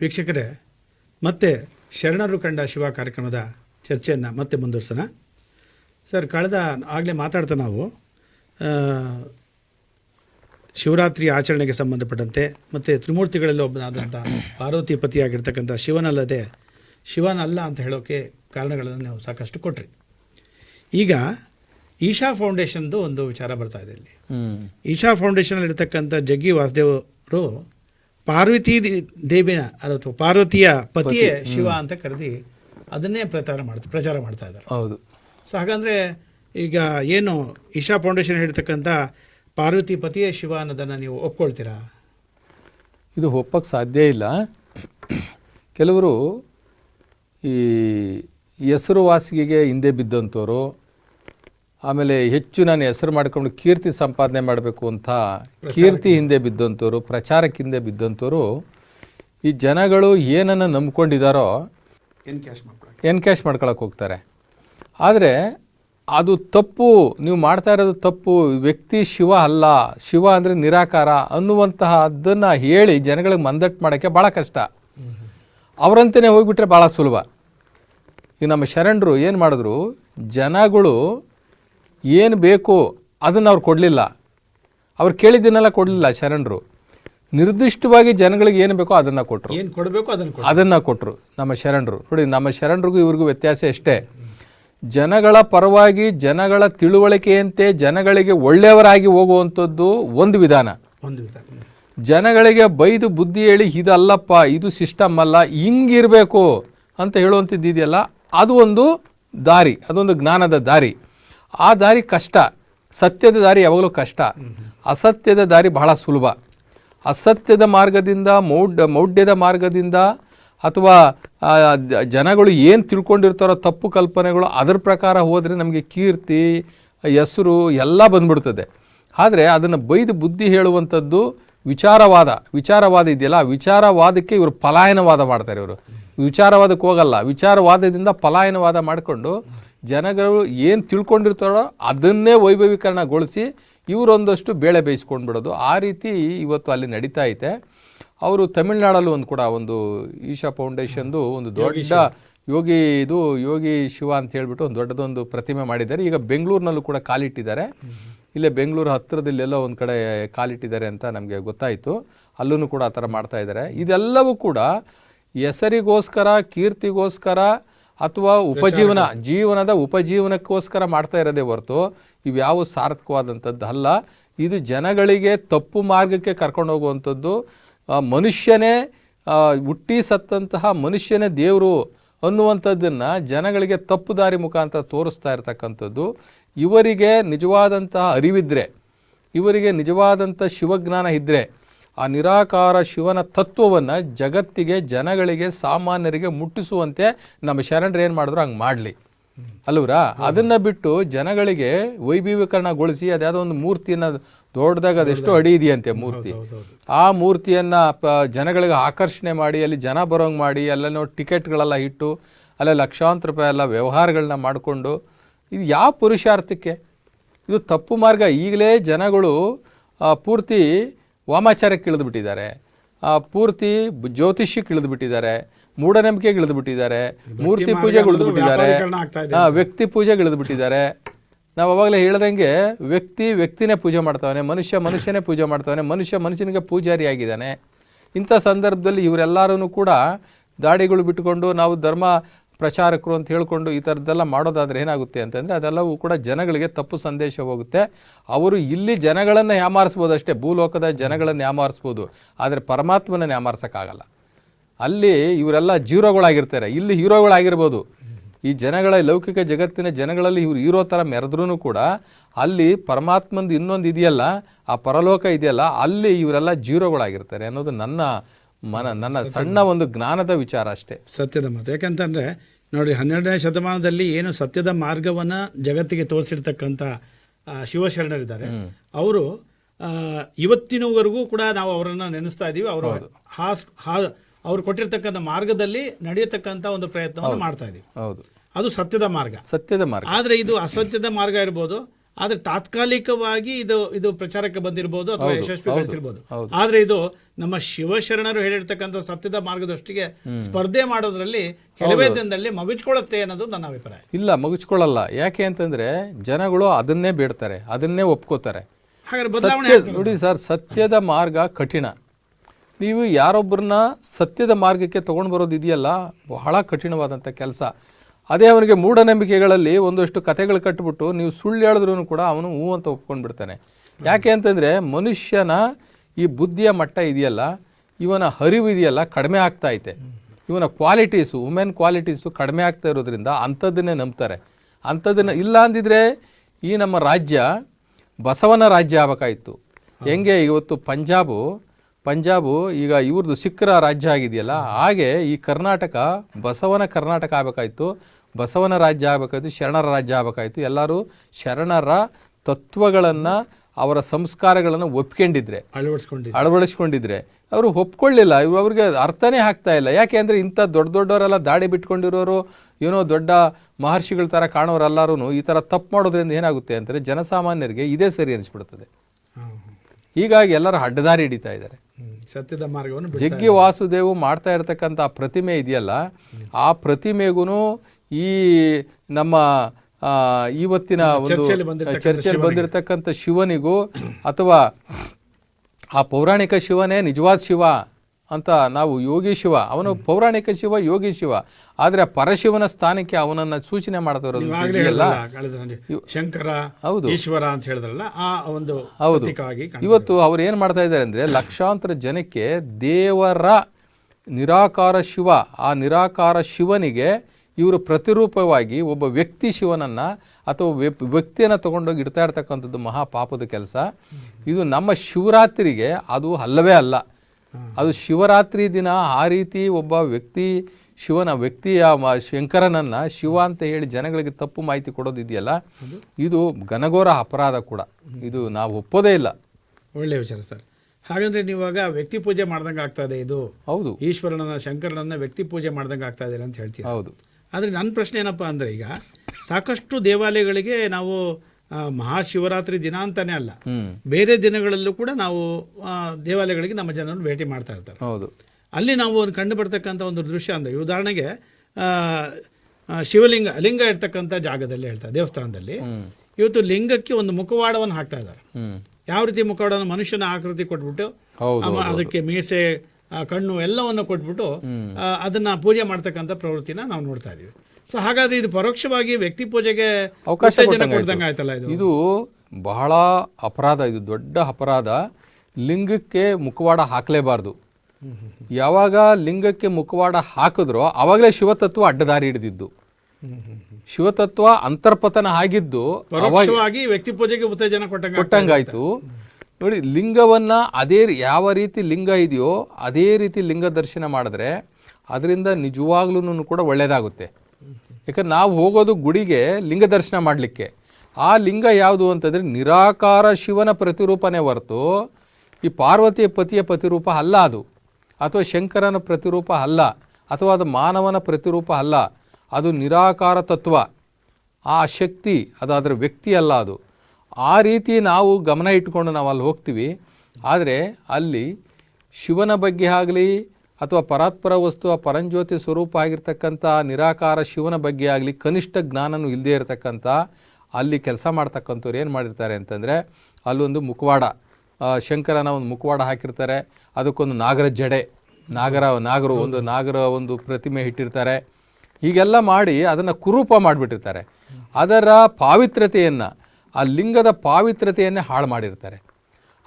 ವೀಕ್ಷಕರೇ ಮತ್ತೆ ಶರಣರು ಕಂಡ ಶಿವ ಕಾರ್ಯಕ್ರಮದ ಚರ್ಚೆಯನ್ನು ಮತ್ತೆ ಮುಂದುವರ್ಸೋಣ. ಸರ್ ಕಳೆದ ಆಗಲೇ ಮಾತಾಡ್ತಾ ನಾವು ಶಿವರಾತ್ರಿ ಆಚರಣೆಗೆ ಸಂಬಂಧಪಟ್ಟಂತೆ ಮತ್ತು ತ್ರಿಮೂರ್ತಿಗಳಲ್ಲಿ ಒಬ್ಬನಾದಂಥ ಪಾರ್ವತಿ ಪತಿಯಾಗಿರ್ತಕ್ಕಂಥ ಶಿವನಲ್ಲದೆ ಶಿವನಲ್ಲ ಅಂತ ಹೇಳೋಕ್ಕೆ ಕಾರಣಗಳನ್ನು ನೀವು ಸಾಕಷ್ಟು ಕೊಟ್ರಿ. ಈಗ ಈಶಾ ಫೌಂಡೇಶನ್ದು ಒಂದು ವಿಚಾರ ಬರ್ತಾ ಇದೆ ಇಲ್ಲಿ. ಈಶಾ ಫೌಂಡೇಶನಲ್ಲಿ ಇರ್ತಕ್ಕಂಥ ಜಗ್ಗಿ ವಾಸುದೇವರು ಪಾರ್ವತಿ ದೇವಿನ ಅಥವಾ ಪಾರ್ವತಿಯ ಪತಿಯೇ ಶಿವ ಅಂತ ಕರೆದಿ ಅದನ್ನೇ ಪ್ರಚಾರ ಮಾಡ್ತಾ ಪ್ರಚಾರ ಮಾಡ್ತಾ ಇದ್ದಾರೆ. ಹೌದು. ಸೊ ಹಾಗಂದ್ರೆ ಈಗ ಏನು ಇಶಾ ಫೌಂಡೇಶನ್ ಹೇಳ್ತಕ್ಕಂಥ ಪಾರ್ವತಿ ಪತಿಯೇ ಶಿವ ಅನ್ನೋದನ್ನು ನೀವು ಒಪ್ಕೊಳ್ತೀರಾ? ಇದು ಒಪ್ಪಕ್ಕೆ ಸಾಧ್ಯ ಇಲ್ಲ. ಕೆಲವರು ಈ ಹೆಸರುವಾಸಿಗೆ ಹಿಂದೆ ಬಿದ್ದಂಥವ್ರು ಆಮೇಲೆ ಹೆಚ್ಚು ನಾನು ಹೆಸರು ಮಾಡಿಕೊಂಡು ಕೀರ್ತಿ ಸಂಪಾದನೆ ಮಾಡಬೇಕು ಅಂತ ಕೀರ್ತಿ ಹಿಂದೆ ಬಿದ್ದಂಥವ್ರು ಪ್ರಚಾರಕ್ಕೆ ಹಿಂದೆ ಬಿದ್ದಂಥವ್ರು ಈ ಜನಗಳು ಏನನ್ನು ನಂಬ್ಕೊಂಡಿದ್ದಾರೋ ಎನ್ಕ್ಯಾಶ್ ಕ್ಯಾಶ್ ಮಾಡ್ಕೊಳ್ಳಿ ಎನ್ಕ್ಯಾಶ್ ಮಾಡ್ಕೊಳಕ್ಕೆ ಹೋಗ್ತಾರೆ. ಆದರೆ ಅದು ತಪ್ಪು ನೀವು ಮಾಡ್ತಾ ಇರೋದು ತಪ್ಪು ವ್ಯಕ್ತಿ ಶಿವ ಅಲ್ಲ ಶಿವ ಅಂದರೆ ನಿರಾಕಾರ ಅನ್ನುವಂತಹದ್ದನ್ನು ಹೇಳಿ ಜನಗಳಿಗೆ ಮಂದಟ್ಟು ಮಾಡೋಕ್ಕೆ ಭಾಳ ಕಷ್ಟ. ಅವರಂತೆಯೇ ಹೋಗಿಬಿಟ್ರೆ ಭಾಳ ಸುಲಭ. ಈಗ ನಮ್ಮ ಶರಣರು ಏನು ಮಾಡಿದ್ರು ಜನಗಳು ಏನು ಬೇಕು ಅದನ್ನು ಅವ್ರು ಕೊಡಲಿಲ್ಲ. ಅವ್ರು ಕೇಳಿದ್ದನ್ನೆಲ್ಲ ಕೊಡಲಿಲ್ಲ ಶರಣರು. ನಿರ್ದಿಷ್ಟವಾಗಿ ಜನಗಳಿಗೆ ಏನು ಬೇಕೋ ಅದನ್ನು ಕೊಟ್ಟರು ಏನು ಕೊಡಬೇಕು ಅದನ್ನು ಅದನ್ನು ಕೊಟ್ಟರು ನಮ್ಮ ಶರಣರು. ನೋಡಿ ನಮ್ಮ ಶರಣರಿಗೂ ಇವ್ರಿಗೂ ವ್ಯತ್ಯಾಸ ಎಷ್ಟೇ. ಜನಗಳ ಪರವಾಗಿ ಜನಗಳ ತಿಳುವಳಿಕೆಯಂತೆ ಜನಗಳಿಗೆ ಒಳ್ಳೆಯವರಾಗಿ ಹೋಗುವಂಥದ್ದು ಒಂದು ವಿಧಾನ. ಒಂದು ವಿಧಾನ. ಜನಗಳಿಗೆ ಬೈದು ಬುದ್ಧಿ ಹೇಳಿ ಇದಲ್ಲಪ್ಪ ಇದು ಸಿಸ್ಟಮ್ ಅಲ್ಲ ಹಿಂಗಿರಬೇಕು ಅಂತ ಹೇಳುವಂಥದ್ದು ಇದೆಯಲ್ಲ ಅದು ಒಂದು ದಾರಿ ಅದೊಂದು ಜ್ಞಾನದ ದಾರಿ. ಆ ದಾರಿ ಕಷ್ಟ. ಸತ್ಯದ ದಾರಿ ಯಾವಾಗಲೂ ಕಷ್ಟ. ಅಸತ್ಯದ ದಾರಿ ಬಹಳ ಸುಲಭ. ಅಸತ್ಯದ ಮಾರ್ಗದಿಂದ, ಮೌಢ್ಯ, ಮೌಢ್ಯದ ಮಾರ್ಗದಿಂದ ಅಥವಾ ಜನಗಳು ಏನು ತಿಳ್ಕೊಂಡಿರ್ತಾರೋ ತಪ್ಪು ಕಲ್ಪನೆಗಳು ಅದರ ಪ್ರಕಾರ ಹೋದರೆ ನಮಗೆ ಕೀರ್ತಿ, ಹೆಸರು ಎಲ್ಲ ಬಂದ್ಬಿಡ್ತದೆ. ಆದರೆ ಅದನ್ನು ಬೈದು ಬುದ್ಧಿ ಹೇಳುವಂಥದ್ದು ವಿಚಾರವಾದ ವಿಚಾರವಾದ ಇದೆಯಲ್ಲ ವಿಚಾರವಾದಕ್ಕೆ ಇವರು ಪಲಾಯನವಾದ ಮಾಡ್ತಾರೆ ಇವರು. ವಿಚಾರವಾದಕ್ಕೆ ಹೋಗಲ್ಲ. ವಿಚಾರವಾದದಿಂದ ಪಲಾಯನವಾದ ಮಾಡಿಕೊಂಡು ಜನಗಳು ಏನು ತಿಳ್ಕೊಂಡಿರ್ತಾರೋ ಅದನ್ನೇ ವೈಭವೀಕರಣಗೊಳಿಸಿ ಇವರೊಂದಷ್ಟು ಬೇಳೆ ಬೇಯಿಸ್ಕೊಂಡು ಬಿಡೋದು ಆ ರೀತಿ ಇವತ್ತು ಅಲ್ಲಿ ನಡೀತಾ ಐತೆ. ಅವರು ತಮಿಳ್ನಾಡಲ್ಲೂ ಒಂದು ಕೂಡ ಒಂದು ಈಶಾ ಫೌಂಡೇಶನ್ದು ಒಂದು ದೊಡ್ಡ ಯೋಗಿ ಇದು ಯೋಗಿ ಶಿವ ಅಂತ ಹೇಳಿಬಿಟ್ಟು ಒಂದು ದೊಡ್ಡದೊಂದು ಪ್ರತಿಮೆ ಮಾಡಿದ್ದಾರೆ. ಈಗ ಬೆಂಗಳೂರಿನಲ್ಲೂ ಕೂಡ ಕಾಲಿಟ್ಟಿದ್ದಾರೆ. ಇಲ್ಲೇ ಬೆಂಗಳೂರು ಹತ್ತಿರದಲ್ಲೆಲ್ಲೋ ಒಂದು ಕಡೆ ಕಾಲಿಟ್ಟಿದ್ದಾರೆ ಅಂತ ನಮಗೆ ಗೊತ್ತಾಯಿತು. ಅಲ್ಲೂ ಕೂಡ ಆ ಥರ ಮಾಡ್ತಾ ಇದ್ದಾರೆ. ಇದೆಲ್ಲವೂ ಕೂಡ ಹೆಸರಿಗೋಸ್ಕರ ಕೀರ್ತಿಗೋಸ್ಕರ ಅಥವಾ ಉಪಜೀವನ ಜೀವನದ ಉಪಜೀವನಕ್ಕೋಸ್ಕರ ಮಾಡ್ತಾ ಇರೋದೇ ಹೊರತು ಇವ್ಯಾವ ಸಾರ್ಥಕವಾದಂಥದ್ದು ಅಲ್ಲ. ಇದು ಜನಗಳಿಗೆ ತಪ್ಪು ಮಾರ್ಗಕ್ಕೆ ಕರ್ಕೊಂಡು ಹೋಗುವಂಥದ್ದು. ಮನುಷ್ಯನೇ ಹುಟ್ಟಿ ಸತ್ತಂತಹ ಮನುಷ್ಯನೇ ದೇವರು ಅನ್ನುವಂಥದ್ದನ್ನು ಜನಗಳಿಗೆ ತಪ್ಪು ದಾರಿ ಮುಖಾಂತರ ತೋರಿಸ್ತಾ ಇರತಕ್ಕಂಥದ್ದು. ಇವರಿಗೆ ನಿಜವಾದಂತಹ ಅರಿವಿದ್ರೆ ಇವರಿಗೆ ನಿಜವಾದಂಥ ಶಿವಜ್ಞಾನ ಇದ್ದರೆ ಆ ನಿರಾಕಾರ ಶಿವನ ತತ್ವವನ್ನು ಜಗತ್ತಿಗೆ ಜನಗಳಿಗೆ ಸಾಮಾನ್ಯರಿಗೆ ಮುಟ್ಟಿಸುವಂತೆ ನಮ್ಮ ಶರಣರು ಏನು ಮಾಡಿದ್ರು? ಹಂಗೆ ಮಾಡಲಿ. ಅಲ್ವರಾ ಅದನ್ನು ಬಿಟ್ಟು ಜನಗಳಿಗೆ ವೈಭವೀಕರಣಗೊಳಿಸಿ ಅದ್ಯಾವುದೋ ಒಂದು ಮೂರ್ತಿಯನ್ನು ದೊಡ್ಡದಾಗ ಅದೆಷ್ಟೋ ಅಡಿ ಇದೆಯಂತೆ ಮೂರ್ತಿ. ಆ ಮೂರ್ತಿಯನ್ನು ಪ ಜನಗಳಿಗೆ ಆಕರ್ಷಣೆ ಮಾಡಿ ಅಲ್ಲಿ ಜನ ಬರೋಂಗೆ ಮಾಡಿ ಅಲ್ಲೆಲ್ಲೋ ಟಿಕೆಟ್ಗಳೆಲ್ಲ ಇಟ್ಟು ಅಲ್ಲೇ ಲಕ್ಷಾಂತರ ರೂಪಾಯಿ ಎಲ್ಲ ವ್ಯವಹಾರಗಳನ್ನ ಮಾಡಿಕೊಂಡು ಇದು ಯಾವ ಪುರುಷಾರ್ಥಕ್ಕೆ? ಇದು ತಪ್ಪು ಮಾರ್ಗ. ಈಗಲೇ ಜನಗಳು ಪೂರ್ತಿ ವಾಮಾಚಾರಕ್ಕೆ ಇಳಿದುಬಿಟ್ಟಿದ್ದಾರೆ. ಪೂರ್ತಿ ಜ್ಯೋತಿಷ್ಯಕ್ಕೆ ಇಳಿದುಬಿಟ್ಟಿದ್ದಾರೆ. ಮೂಢನಂಬಿಕೆಗೆ ಇಳಿದುಬಿಟ್ಟಿದ್ದಾರೆ. ಮೂರ್ತಿ ಪೂಜೆಗೆ ಇಳಿದುಬಿಟ್ಟಿದ್ದಾರೆ. ವ್ಯಕ್ತಿ ಪೂಜೆಗೆ ಇಳಿದುಬಿಟ್ಟಿದ್ದಾರೆ. ನಾವು ಅವಾಗಲೇ ಹೇಳ್ದಂಗೆ ವ್ಯಕ್ತಿ ವ್ಯಕ್ತಿನೇ ಪೂಜೆ ಮಾಡ್ತಾವನೆ ಮನುಷ್ಯ ಮನುಷ್ಯನೇ ಪೂಜೆ ಮಾಡ್ತಾವನೆ ಮನುಷ್ಯ ಮನುಷ್ಯನಿಗೆ ಪೂಜಾರಿ ಆಗಿದ್ದಾನೆ. ಇಂಥ ಸಂದರ್ಭದಲ್ಲಿ ಇವರೆಲ್ಲರೂ ಕೂಡ ದಾಡಿಗಳು ಬಿಟ್ಟುಕೊಂಡು ನಾವು ಧರ್ಮ ಪ್ರಚಾರಕರು ಅಂತ ಹೇಳಿಕೊಂಡು ಈ ಥರದ್ದೆಲ್ಲ ಮಾಡೋದಾದ್ರೆ ಏನಾಗುತ್ತೆ ಅಂತಂದರೆ ಅದೆಲ್ಲವೂ ಕೂಡ ಜನಗಳಿಗೆ ತಪ್ಪು ಸಂದೇಶ ಹೋಗುತ್ತೆ. ಅವರು ಇಲ್ಲಿ ಜನಗಳನ್ನು ಯಾಮಾರಿಸ್ಬೋದು ಅಷ್ಟೇ, ಭೂಲೋಕದ ಜನಗಳನ್ನು ಯಾಮಾರಿಸ್ಬೋದು. ಆದರೆ ಪರಮಾತ್ಮನ ಯಾಮಾರ್ಸೋಕ್ಕಾಗಲ್ಲ. ಅಲ್ಲಿ ಇವರೆಲ್ಲ ಜೀರೋಗಳಾಗಿರ್ತಾರೆ ಇಲ್ಲಿ ಹೀರೋಗಳಾಗಿರ್ಬೋದು. ಈ ಜನಗಳ ಲೌಕಿಕ ಜಗತ್ತಿನ ಜನಗಳಲ್ಲಿ ಇವರು ಹೀರೋ ಥರ ಮೆರೆದ್ರೂ ಕೂಡ ಅಲ್ಲಿ ಪರಮಾತ್ಮಂದು ಇನ್ನೊಂದು ಇದೆಯಲ್ಲ, ಆ ಪರಲೋಕ ಇದೆಯಲ್ಲ, ಅಲ್ಲಿ ಇವರೆಲ್ಲ ಜೀರೋಗಳಾಗಿರ್ತಾರೆ ಅನ್ನೋದು ನನ್ನ ಮನ ನನ್ನ ಸಣ್ಣ ಒಂದು ಜ್ಞಾನದ ವಿಚಾರ ಅಷ್ಟೇ. ಸತ್ಯದ ಮಾತು. ಯಾಕಂತಂದ್ರೆ ನೋಡಿ ಹನ್ನೆರಡನೇ ಶತಮಾನದಲ್ಲಿ ಏನು ಸತ್ಯದ ಮಾರ್ಗವನ್ನು ಜಗತ್ತಿಗೆ ತೋರಿಸಿರ್ತಕ್ಕಂಥ ಶಿವಶರಣರಿದ್ದಾರೆ. ಅವರು ಇವತ್ತಿನವರೆಗೂ ಕೂಡ ನಾವು ಅವರನ್ನು ನೆನೆಸ್ತಾ ಇದ್ದೀವಿ ಅವರು ಹಾಸ್ ಹಾ ಅವ್ರು ಕೊಟ್ಟಿರ್ತಕ್ಕಂಥ ಮಾರ್ಗದಲ್ಲಿ ನಡೆಯತಕ್ಕಂಥ ಒಂದು ಪ್ರಯತ್ನವನ್ನು ಮಾಡ್ತಾ ಇದ್ದೀವಿ ಹೌದು. ಅದು ಸತ್ಯದ ಮಾರ್ಗ. ಸತ್ಯದ ಮಾರ್ಗ. ಆದರೆ ಇದು ಅಸತ್ಯದ ಮಾರ್ಗ ಇರ್ಬೋದು. ಆದ್ರೆ ತಾತ್ಕಾಲಿಕವಾಗಿ ಇದು ಇದು ಪ್ರಚಾರಕ್ಕೆ ಬಂದಿರಬಹುದು ಅಥವಾ ಯಶಸ್ವಿ ಗಳಿಸಿರ್ಬೋದು ಹೌದು. ಆದ್ರೆ ಇದು ನಮ್ಮ ಶಿವಶರಣರು ಹೇಳಿರ್ತಕ್ಕಂಥ ಸತ್ಯದ ಮಾರ್ಗದಷ್ಟಿಗೆ ಸ್ಪರ್ಧೆ ಮಾಡೋದ್ರಲ್ಲಿ ಕೆಲವೇ ದಿನದಲ್ಲಿ ಮಗುಚ್ಕೊಳ್ಳುತ್ತೆ ಅನ್ನೋದು ನನ್ನ ಅಭಿಪ್ರಾಯ. ಇಲ್ಲ ಮಗುಚ್ಕೊಳ್ಳಲ್ಲ. ಯಾಕೆ ಅಂತಂದ್ರೆ ಜನಗಳು ಅದನ್ನೇ ಬೇಡ್ತಾರೆ ಅದನ್ನೇ ಒಪ್ಕೋತಾರೆ. ನೋಡಿ ಸರ್ ಸತ್ಯದ ಮಾರ್ಗ ಕಠಿಣ. ನೀವು ಯಾರೊಬ್ಬರನ್ನ ಸತ್ಯದ ಮಾರ್ಗಕ್ಕೆ ತೊಗೊಂಡು ಬರೋದು ಇದೆಯಲ್ಲ ಬಹಳ ಕಠಿಣವಾದಂಥ ಕೆಲಸ. ಅದೇ ಅವನಿಗೆ ಮೂಢನಂಬಿಕೆಗಳಲ್ಲಿ ಒಂದಷ್ಟು ಕಥೆಗಳು ಕಟ್ಟಿಬಿಟ್ಟು ನೀವು ಸುಳ್ಳು ಹೇಳಿದ್ರೂ ಕೂಡ ಅವನು ಹೂ ಅಂತ ಒಪ್ಕೊಂಡು ಬಿಡ್ತಾನೆ ಯಾಕೆ ಅಂತಂದರೆ ಮನುಷ್ಯನ ಈ ಬುದ್ಧಿಯ ಮಟ್ಟ ಇದೆಯಲ್ಲ, ಇವನ ಹರಿವು ಇದೆಯಲ್ಲ ಕಡಿಮೆ ಆಗ್ತಾ ಐತೆ. ಇವನ ಕ್ವಾಲಿಟೀಸು ವುಮೆನ್ ಕ್ವಾಲಿಟೀಸು ಕಡಿಮೆ ಆಗ್ತಾ ಇರೋದ್ರಿಂದ ಅಂಥದ್ದನ್ನೇ ನಂಬ್ತಾರೆ. ಅಂಥದ್ದನ್ನು ಇಲ್ಲ ಅಂದಿದ್ರೆ ಈ ನಮ್ಮ ರಾಜ್ಯ ಬಸವನ ರಾಜ್ಯ ಆಗಬೇಕಾಯಿತು. ಹೆಂಗೆ ಇವತ್ತು ಪಂಜಾಬು ಪಂಜಾಬು ಈಗ ಇವ್ರದ್ದು ಸಿಖ್ರ ರಾಜ್ಯ ಆಗಿದೆಯಲ್ಲ, ಹಾಗೆ ಈ ಕರ್ನಾಟಕ ಬಸವನ ಕರ್ನಾಟಕ ಆಗಬೇಕಾಯ್ತು. ಬಸವನ ರಾಜ್ಯ ಆಗಬೇಕಾಯ್ತು ಶರಣರ ರಾಜ್ಯ ಆಗಬೇಕಾಯ್ತು. ಎಲ್ಲರೂ ಶರಣರ ತತ್ವಗಳನ್ನು ಅವರ ಸಂಸ್ಕಾರಗಳನ್ನು ಒಪ್ಕೊಂಡಿದ್ರೆ ಅಳವಡಿಸ್ಕೊಂಡಿದೆ ಅಳವಡಿಸ್ಕೊಂಡಿದ್ರೆ ಅವರು ಒಪ್ಕೊಳ್ಳಿಲ್ಲ. ಇವರು ಅವ್ರಿಗೆ ಅರ್ಥನೇ ಆಗ್ತಾ ಇಲ್ಲ. ಯಾಕೆ ಅಂದರೆ ಇಂಥ ದೊಡ್ಡ ದೊಡ್ಡವರೆಲ್ಲ ದಾಡಿ ಬಿಟ್ಕೊಂಡಿರೋರು ಏನೋ ದೊಡ್ಡ ಮಹರ್ಷಿಗಳ ಥರ ಕಾಣೋರೆಲ್ಲರೂ ಈ ಥರ ತಪ್ಪು ಮಾಡೋದ್ರಿಂದ ಏನಾಗುತ್ತೆ ಅಂದರೆ ಜನಸಾಮಾನ್ಯರಿಗೆ ಇದೇ ಸರಿ ಅನಿಸ್ಬಿಡ್ತದೆ. ಹೀಗಾಗಿ ಎಲ್ಲರೂ ಅಡ್ಡದಾರಿ ಹಿಡಿತಾ ಇದ್ದಾರೆ. ಸತ್ಯದ ಮಾರ್ಗವನ್ನು ಜಗ್ಗಿ ವಾಸುದೇವ್ ಮಾಡ್ತಾ ಇರ್ತಕ್ಕಂಥ ಪ್ರತಿಮೆ ಇದೆಯಲ್ಲ ಆ ಪ್ರತಿಮೆಗೂ ಈ ನಮ್ಮ ಇವತ್ತಿನ ಒಂದು ಚರ್ಚೆಯಲ್ಲಿ ಬಂದಿರ್ತಕ್ಕಂಥ ಶಿವನಿಗೂ ಅಥವಾ ಆ ಪೌರಾಣಿಕ ಶಿವನೇ ನಿಜವಾದ ಶಿವ ಅಂತ ನಾವು ಯೋಗಿ ಶಿವ ಅವನು ಪೌರಾಣಿಕ ಶಿವ ಯೋಗಿ ಶಿವ ಆದರೆ ಪರಶಿವನ ಸ್ಥಾನಕ್ಕೆ ಅವನನ್ನ ಸೂಚನೆ. ಶಂಕರ ಹೌದು. ಈಶ್ವರ ಅಂತ ಹೇಳಿದ್ರಲ್ಲ ಆ ಒಂದು ಹೌದು. ಇವತ್ತು ಅವ್ರು ಏನು ಮಾಡ್ತಾ ಇದ್ದಾರೆ ಅಂದರೆ ಲಕ್ಷಾಂತರ ಜನಕ್ಕೆ ದೇವರ ನಿರಾಕಾರ ಶಿವ ಆ ನಿರಾಕಾರ ಶಿವನಿಗೆ ಇವರು ಪ್ರತಿರೂಪವಾಗಿ ಒಬ್ಬ ವ್ಯಕ್ತಿ ಶಿವನನ್ನು ಅಥವಾ ವ್ಯ- ವ್ಯಕ್ತಿಯನ್ನು ತಗೊಂಡೋಗಿ ಇಡ್ತಾ ಇರ್ತಕ್ಕಂಥದ್ದು ಮಹಾ ಪಾಪದ ಕೆಲಸ. ಇದು ನಮ್ಮ ಶಿವರಾತ್ರಿಗೆ ಅದು ಅಲ್ಲವೇ ಅಲ್ಲ. ಅದು ಶಿವರಾತ್ರಿ ದಿನ ಆ ರೀತಿ ಒಬ್ಬ ವ್ಯಕ್ತಿ ಶಿವನ ವ್ಯಕ್ತಿಯ ಶಂಕರನನ್ನು ಶಂಕರನನ್ನ ಶಿವ ಅಂತ ಹೇಳಿ ಜನಗಳಿಗೆ ತಪ್ಪು ಮಾಹಿತಿ ಕೊಡೋದಿದೆಯಲ್ಲ ಇದು ಘನಘೋರ ಅಪರಾಧ ಕೂಡ. ಇದು ನಾವು ಒಪ್ಪೋದೇ ಇಲ್ಲ. ಒಳ್ಳೆಯ ವಿಚಾರ ಸರ್. ಹಾಗಂದ್ರೆ ನೀವಾಗ ವ್ಯಕ್ತಿ ಪೂಜೆ ಮಾಡ್ದಂಗೆ ಆಗ್ತಾ ಇದೆ ಇದು. ಹೌದು. ಈಶ್ವರನ ಶಂಕರನನ್ನ ವ್ಯಕ್ತಿ ಪೂಜೆ ಮಾಡ್ದಂಗೆ ಆಗ್ತಾ ಇದೆ ಅಂತ ಹೇಳ್ತೀವಿ ಹೌದು. ಆದರೆ ನನ್ನ ಪ್ರಶ್ನೆ ಏನಪ್ಪ ಅಂದರೆ ಈಗ ಸಾಕಷ್ಟು ದೇವಾಲಯಗಳಿಗೆ ನಾವು ಮಹಾಶಿವರಾತ್ರಿ ದಿನ ಅಂತಾನೆ ಅಲ್ಲ ಬೇರೆ ದಿನಗಳಲ್ಲೂ ಕೂಡ ನಾವು ದೇವಾಲಯಗಳಿಗೆ ನಮ್ಮ ಜನರನ್ನು ಭೇಟಿ ಮಾಡ್ತಾ ಇರ್ತಾರೆ. ಹೌದು. ಅಲ್ಲಿ ನಾವು ಒಂದು ಕಂಡು ಬರ್ತಕ್ಕಂಥ ಒಂದು ದೃಶ್ಯ ಅಂದರೆ ಉದಾಹರಣೆಗೆ ಶಿವಲಿಂಗ ಲಿಂಗ ಇರ್ತಕ್ಕಂಥ ಜಾಗದಲ್ಲಿ ಹೇಳ್ತಾರೆ ದೇವಸ್ಥಾನದಲ್ಲಿ. ಇವತ್ತು ಲಿಂಗಕ್ಕೆ ಒಂದು ಮುಖವಾಡವನ್ನು ಹಾಕ್ತಾ ಇದ್ದಾರೆ. ಯಾವ ರೀತಿ ಮುಖವಾಡವನ್ನು ಮನುಷ್ಯನ ಆಕೃತಿ ಕೊಟ್ಬಿಟ್ಟು ಅದಕ್ಕೆ ಮೀಸೆ ಕಣ್ಣು ಎಲ್ಲವನ್ನು ಕೊಟ್ಬಿಟ್ಟು ಅದನ್ನ ಪೂಜೆ ಮಾಡ್ತಕ್ಕಂಥ ಪ್ರವೃತ್ತಿನ ನಾವು ನೋಡ್ತಾ ಇದ್ದೀವಿ ಸೊ ಹಾಗಾದ್ರೆ ಇದು ಪರೋಕ್ಷವಾಗಿ ವ್ಯಕ್ತಿ ಪೂಜೆಗೆ ಅವಕಾಶ. ಕೊಡ್ದಂಗೆ ಆಯ್ತಲ್ಲ ಇದು? ಇದು ಬಹಳ ಅಪರಾಧ ಇದು ದೊಡ್ಡ ಅಪರಾಧ. ಲಿಂಗಕ್ಕೆ ಮುಖವಾಡ ಹಾಕಲೇಬಾರ್ದು. ಯಾವಾಗ ಲಿಂಗಕ್ಕೆ ಮುಖವಾಡ ಹಾಕಿದ್ರೋ ಆವಾಗಲೇ ಶಿವತತ್ವ ಅಡ್ಡದಾರಿ ಹಿಡಿದಿದ್ದು. ಶಿವತತ್ವ ಅಂತರ್ಪತನ ಆಗಿದ್ದು ವ್ಯಕ್ತಿ ಪೂಜೆಗೆ ಉತ್ತೇಜನ ಕೊಟ್ಟಂಗೆ ಕೊಟ್ಟಂಗಾಯ್ತು. ನೋಡಿ, ಲಿಂಗವನ್ನು ಅದೇ ಯಾವ ರೀತಿ ಲಿಂಗ ಇದೆಯೋ ಅದೇ ರೀತಿ ಲಿಂಗ ದರ್ಶನ ಮಾಡಿದ್ರೆ ಅದರಿಂದ ನಿಜವಾಗ್ಲೂ ಕೂಡ ಒಳ್ಳೆಯದಾಗುತ್ತೆ ಯಾಕಂದ್ರೆ ನಾವು ಹೋಗೋದು ಗುಡಿಗೆ ಲಿಂಗ ದರ್ಶನ ಮಾಡಲಿಕ್ಕೆ. ಆ ಲಿಂಗ ಯಾವುದು ಅಂತಂದರೆ ನಿರಾಕಾರ ಶಿವನ ಪ್ರತಿರೂಪನೇ ಹೊರತು ಈ ಪಾರ್ವತಿಯ ಪತಿಯ ಪ್ರತಿರೂಪ ಅಲ್ಲ ಅದು. ಅಥವಾ ಶಂಕರನ ಪ್ರತಿರೂಪ ಅಲ್ಲ. ಅಥವಾ ಅದು ಮಾನವನ ಪ್ರತಿರೂಪ ಅಲ್ಲ. ಅದು ನಿರಾಕಾರ ತತ್ವ. ಆ ಶಕ್ತಿ, ಅದು ಅದರ ವ್ಯಕ್ತಿ ಅಲ್ಲ ಅದು. ಆ ರೀತಿ ನಾವು ಗಮನ ಇಟ್ಕೊಂಡು ನಾವು ಅಲ್ಲಿ ಹೋಗ್ತೀವಿ. ಆದರೆ ಅಲ್ಲಿ ಶಿವನ ಬಗ್ಗೆ ಆಗಲಿ ಅಥವಾ ಪರಾತ್ಪರ ವಸ್ತು, ಆ ಪರಂಜ್ಯೋತಿ ಸ್ವರೂಪ ಆಗಿರ್ತಕ್ಕಂಥ ನಿರಾಕಾರ ಶಿವನ ಬಗ್ಗೆ ಆಗಲಿ, ಕನಿಷ್ಠ ಜ್ಞಾನನೂ ಇಲ್ಲದೇ ಇರತಕ್ಕಂಥ ಅಲ್ಲಿ ಕೆಲಸ ಮಾಡ್ತಕ್ಕಂಥವ್ರು ಏನು ಮಾಡಿರ್ತಾರೆ ಅಂತಂದರೆ ಅಲ್ಲೊಂದು ಮುಖವಾಡ ಶಂಕರನ ಒಂದು ಮುಖವಾಡ ಹಾಕಿರ್ತಾರೆ. ಅದಕ್ಕೊಂದು ನಾಗರ ಜಡೆ, ನಾಗರ, ನಾಗರು ಒಂದು ನಾಗರ ಒಂದು ಪ್ರತಿಮೆ ಇಟ್ಟಿರ್ತಾರೆ. ಹೀಗೆಲ್ಲ ಮಾಡಿ ಅದನ್ನು ಕುರೂಪ ಮಾಡಿಬಿಟ್ಟಿರ್ತಾರೆ. ಅದರ ಪಾವಿತ್ರ್ಯತೆಯನ್ನು ಆ ಲಿಂಗದ ಪಾವಿತ್ರ್ಯತೆಯನ್ನೇ ಹಾಳು ಮಾಡಿರ್ತಾರೆ.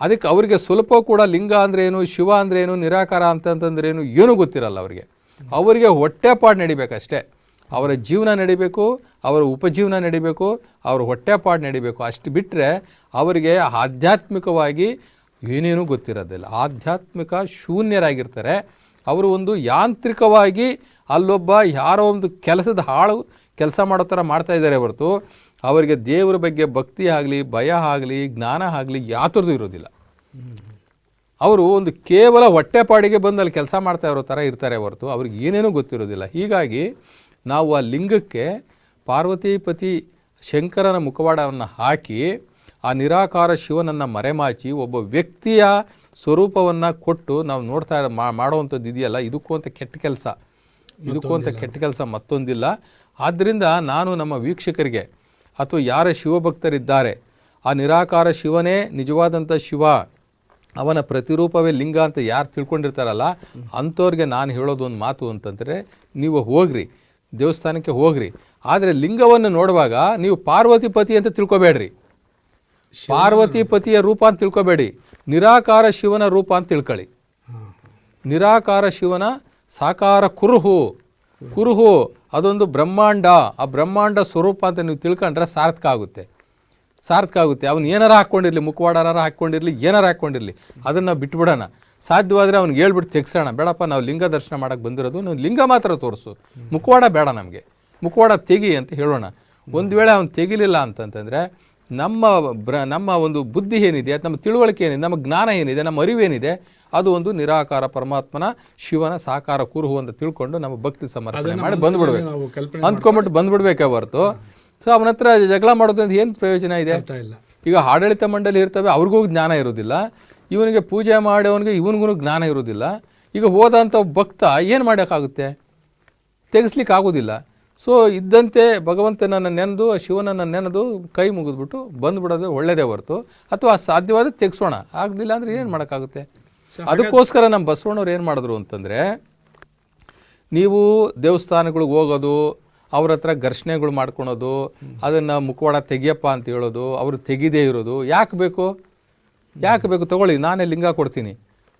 ಅದಕ್ಕೆ ಅವರಿಗೆ ಸ್ವಲ್ಪ ಕೂಡ ಲಿಂಗ ಅಂದ್ರೆ ಏನು, ಶಿವ ಅಂದ್ರೆ ಏನು, ನಿರಾಕಾರ ಅಂತಂತಂದ್ರೆ ಏನು ಗೊತ್ತಿರಲ್ಲ ಅವರಿಗೆ. ಅವರಿಗೆ ಹೊಟ್ಟೆಪಾಡು ನಡಿಬೇಕಷ್ಟೇ. ಅವರ ಜೀವನ ನಡಿಬೇಕು, ಅವರ ಉಪಜೀವನ ನಡಿಬೇಕು, ಅವರ ಹೊಟ್ಟೆಪಾಡು ನಡಿಬೇಕು. ಅಷ್ಟು ಬಿಟ್ಟರೆ ಅವರಿಗೆ ಆಧ್ಯಾತ್ಮಿಕವಾಗಿ ಏನೇನೂ ಗೊತ್ತಿರೋದಿಲ್ಲ. ಆಧ್ಯಾತ್ಮಿಕ ಶೂನ್ಯರಾಗಿರ್ತಾರೆ. ಅವರು ಒಂದು ಯಾಂತ್ರಿಕವಾಗಿ ಅಲ್ಲೊಬ್ಬ ಯಾರೋ ಒಂದು ಕೆಲಸದ ಹಾಳು, ಕೆಲಸ ಮಾಡೋ ಥರ ಮಾಡ್ತಾ ಇದ್ದಾರೆ ಹೊರತು ಅವರಿಗೆ ದೇವರ ಬಗ್ಗೆ ಭಕ್ತಿ ಆಗಲಿ ಭಯ ಆಗಲಿ ಜ್ಞಾನ ಆಗಲಿ ಯಾತರದ್ದು ಇರೋದಿಲ್ಲ. ಅವರು ಒಂದು ಕೇವಲ ಹೊಟ್ಟೆಪಾಡಿಗೆ ಬಂದು ಅಲ್ಲಿ ಕೆಲಸ ಮಾಡ್ತಾ ಇರೋ ಥರ ಇರ್ತಾರೆ ಹೊರತು ಅವ್ರಿಗೆ ಏನೇನೂ ಗೊತ್ತಿರೋದಿಲ್ಲ. ಹೀಗಾಗಿ ನಾವು ಆ ಲಿಂಗಕ್ಕೆ ಪಾರ್ವತಿ ಪತಿ ಶಂಕರನ ಮುಖವಾಡವನ್ನು ಹಾಕಿ ಆ ನಿರಾಕಾರ ಶಿವನನ್ನು ಮರೆಮಾಚಿ ಒಬ್ಬ ವ್ಯಕ್ತಿಯ ಸ್ವರೂಪವನ್ನು ಕೊಟ್ಟು ನಾವು ನೋಡ್ತಾ ಇರೋ- ಮಾ ಮಾಡುವಂಥದ್ದು ಇದೆಯಲ್ಲ ಇದಕ್ಕೂ ಅಂತ ಕೆಟ್ಟ ಕೆಲಸ. ಇದಕ್ಕೂ ಅಂತ ಕೆಟ್ಟ ಕೆಲಸ ಮತ್ತೊಂದಿಲ್ಲ. ಆದ್ದರಿಂದ ನಾನು ನಮ್ಮ ವೀಕ್ಷಕರಿಗೆ ಅಥವಾ ಯಾರ ಶಿವಭಕ್ತರಿದ್ದಾರೆ? ಆ ನಿರಾಕಾರ ಶಿವನೇ ನಿಜವಾದಂಥ ಶಿವ. ಅವನ ಪ್ರತಿರೂಪವೇ ಲಿಂಗ ಅಂತ ಯಾರು ತಿಳ್ಕೊಂಡಿರ್ತಾರಲ್ಲ ಅಂಥವ್ರಿಗೆ ನಾನು ಹೇಳೋದು ಒಂದು ಮಾತು ಅಂತಂದರೆ ನೀವು ಹೋಗ್ರಿ ದೇವಸ್ಥಾನಕ್ಕೆ ಹೋಗ್ರಿ. ಆದರೆ ಲಿಂಗವನ್ನು ನೋಡುವಾಗ ನೀವು ಪಾರ್ವತಿ ಪತಿ ಅಂತ ತಿಳ್ಕೊಬೇಡ್ರಿ. ಪಾರ್ವತಿ ಪತಿಯ ರೂಪ ಅಂತ ತಿಳ್ಕೊಬೇಡಿ. ನಿರಾಕಾರ ಶಿವನ ರೂಪ ಅಂತ ತಿಳ್ಕೊಳ್ಳಿ. ನಿರಾಕಾರ ಶಿವನ ಸಾಕಾರ ಕುರುಹು. ಕುರುಹು, ಅದೊಂದು ಬ್ರಹ್ಮಾಂಡ. ಆ ಬ್ರಹ್ಮಾಂಡ ಸ್ವರೂಪ ಅಂತ ನೀವು ತಿಳ್ಕೊಂಡ್ರೆ ಸಾರ್ಥಕ ಆಗುತ್ತೆ. ಸಾರ್ಥಕ ಆಗುತ್ತೆ. ಅವನು ಏನಾರ ಹಾಕ್ಕೊಂಡಿರಲಿ ಮುಖವಾಡಾರ ಹಾಕ್ಕೊಂಡಿರಲಿ, ಏನಾರ ಹಾಕ್ಕೊಂಡಿರಲಿ, ಅದನ್ನು ಬಿಟ್ಬಿಡೋಣ. ಸಾಧ್ಯವಾದರೆ ಅವ್ನಿಗೆ ಹೇಳ್ಬಿಟ್ಟು ತೆಗ್ಸೋಣ. ಬೇಡಪ್ಪ, ನಾವು ಲಿಂಗ ದರ್ಶನ ಮಾಡೋಕ್ಕೆ ಬಂದಿರೋದು, ನಾವು ಲಿಂಗ ಮಾತ್ರ ತೋರಿಸು. ಮುಖವಾಡ ಬೇಡ ನಮಗೆ. ಮುಖವಾಡ ತೆಗಿ ಅಂತ ಹೇಳೋಣ. ಒಂದು ವೇಳೆ ಅವ್ನು ತೆಗಿಲಿಲ್ಲ ಅಂತಂತಂದರೆ, ನಮ್ಮ ಬ್ರ, ನಮ್ಮ ಒಂದು ಬುದ್ಧಿ ಏನಿದೆ ನಮ್ಮ ತಿಳುವಳಿಕೆ ಏನಿದೆ, ನಮ್ಮ ಜ್ಞಾನ ಏನಿದೆ, ನಮ್ಮ ಅರಿವೇನಿದೆ ಅದು ಒಂದು ನಿರಾಕಾರ ಪರಮಾತ್ಮನ ಶಿವನ ಸಾಕಾರ ಕುರುಹು ಅಂತ ತಿಳ್ಕೊಂಡು ನಮ್ಮ ಭಕ್ತಿ ಸಮರ್ಪಣೆ ಮಾಡಿ ಬಂದ್ಬಿಡ್ಬೇಕು. ಅಂದ್ಕೊಂಬಿಟ್ಟು ಬಂದ್ಬಿಡ್ಬೇಕೇ ಹೊರತು. ಸೊ ಅವನ ಹತ್ರ ಜಗಳ ಮಾಡೋದ್ರಿಂದ ಏನು ಪ್ರಯೋಜನ ಇದೆ? ಈಗ ಆಡಳಿತ ಮಂಡಳಿ ಇರ್ತವೆ ಅವ್ರಿಗೂ ಜ್ಞಾನ ಇರೋದಿಲ್ಲ ಇವನಿಗೆ ಪೂಜೆ ಮಾಡೋವನಿಗೆ ಇವನಿಗೂ ಜ್ಞಾನ ಇರೋದಿಲ್ಲ ಈಗ ಹೋದಂಥ ಭಕ್ತ ಏನು ಮಾಡೋಕ್ಕಾಗುತ್ತೆ ತೆಗೆಸ್ಲಿಕ್ಕೆ ಆಗೋದಿಲ್ಲ. ಸೊ ಇದ್ದಂತೆ ಭಗವಂತನನ್ನು ನೆನೆದು ಆ ಶಿವನನ್ನು ನೆನೆದು ಕೈ ಮುಗಿದ್ಬಿಟ್ಟು ಬಂದ್ಬಿಡೋದು ಒಳ್ಳೆಯದೇ ಹೊರತು. ಅಥವಾ ಸಾಧ್ಯವಾದ ತೆಗೆಸೋಣ. ಆಗಲಿಲ್ಲ ಅಂದರೆ ಏನು ಮಾಡೋಕ್ಕಾಗುತ್ತೆ? ಅದಕ್ಕೋಸ್ಕರ ನಮ್ಮ ಬಸವಣ್ಣವ್ರು ಏನು ಮಾಡಿದ್ರು ಅಂತಂದರೆ ನೀವು ದೇವಸ್ಥಾನಗಳಿಗೆ ಹೋಗೋದು ಅವ್ರ ಹತ್ರ ಘರ್ಷಣೆಗಳು ಮಾಡ್ಕೊಳೋದು ಅದನ್ನು ಮುಖವಾಡ ತೆಗಿಯಪ್ಪ ಅಂತ ಹೇಳೋದು ಅವರು ತೆಗಿದೇ ಇರೋದು ಯಾಕೆ ಬೇಕು? ಯಾಕೆ ಬೇಕು? ತಗೊಳ್ಳಿ ನಾನೇ ಲಿಂಗ ಕೊಡ್ತೀನಿ.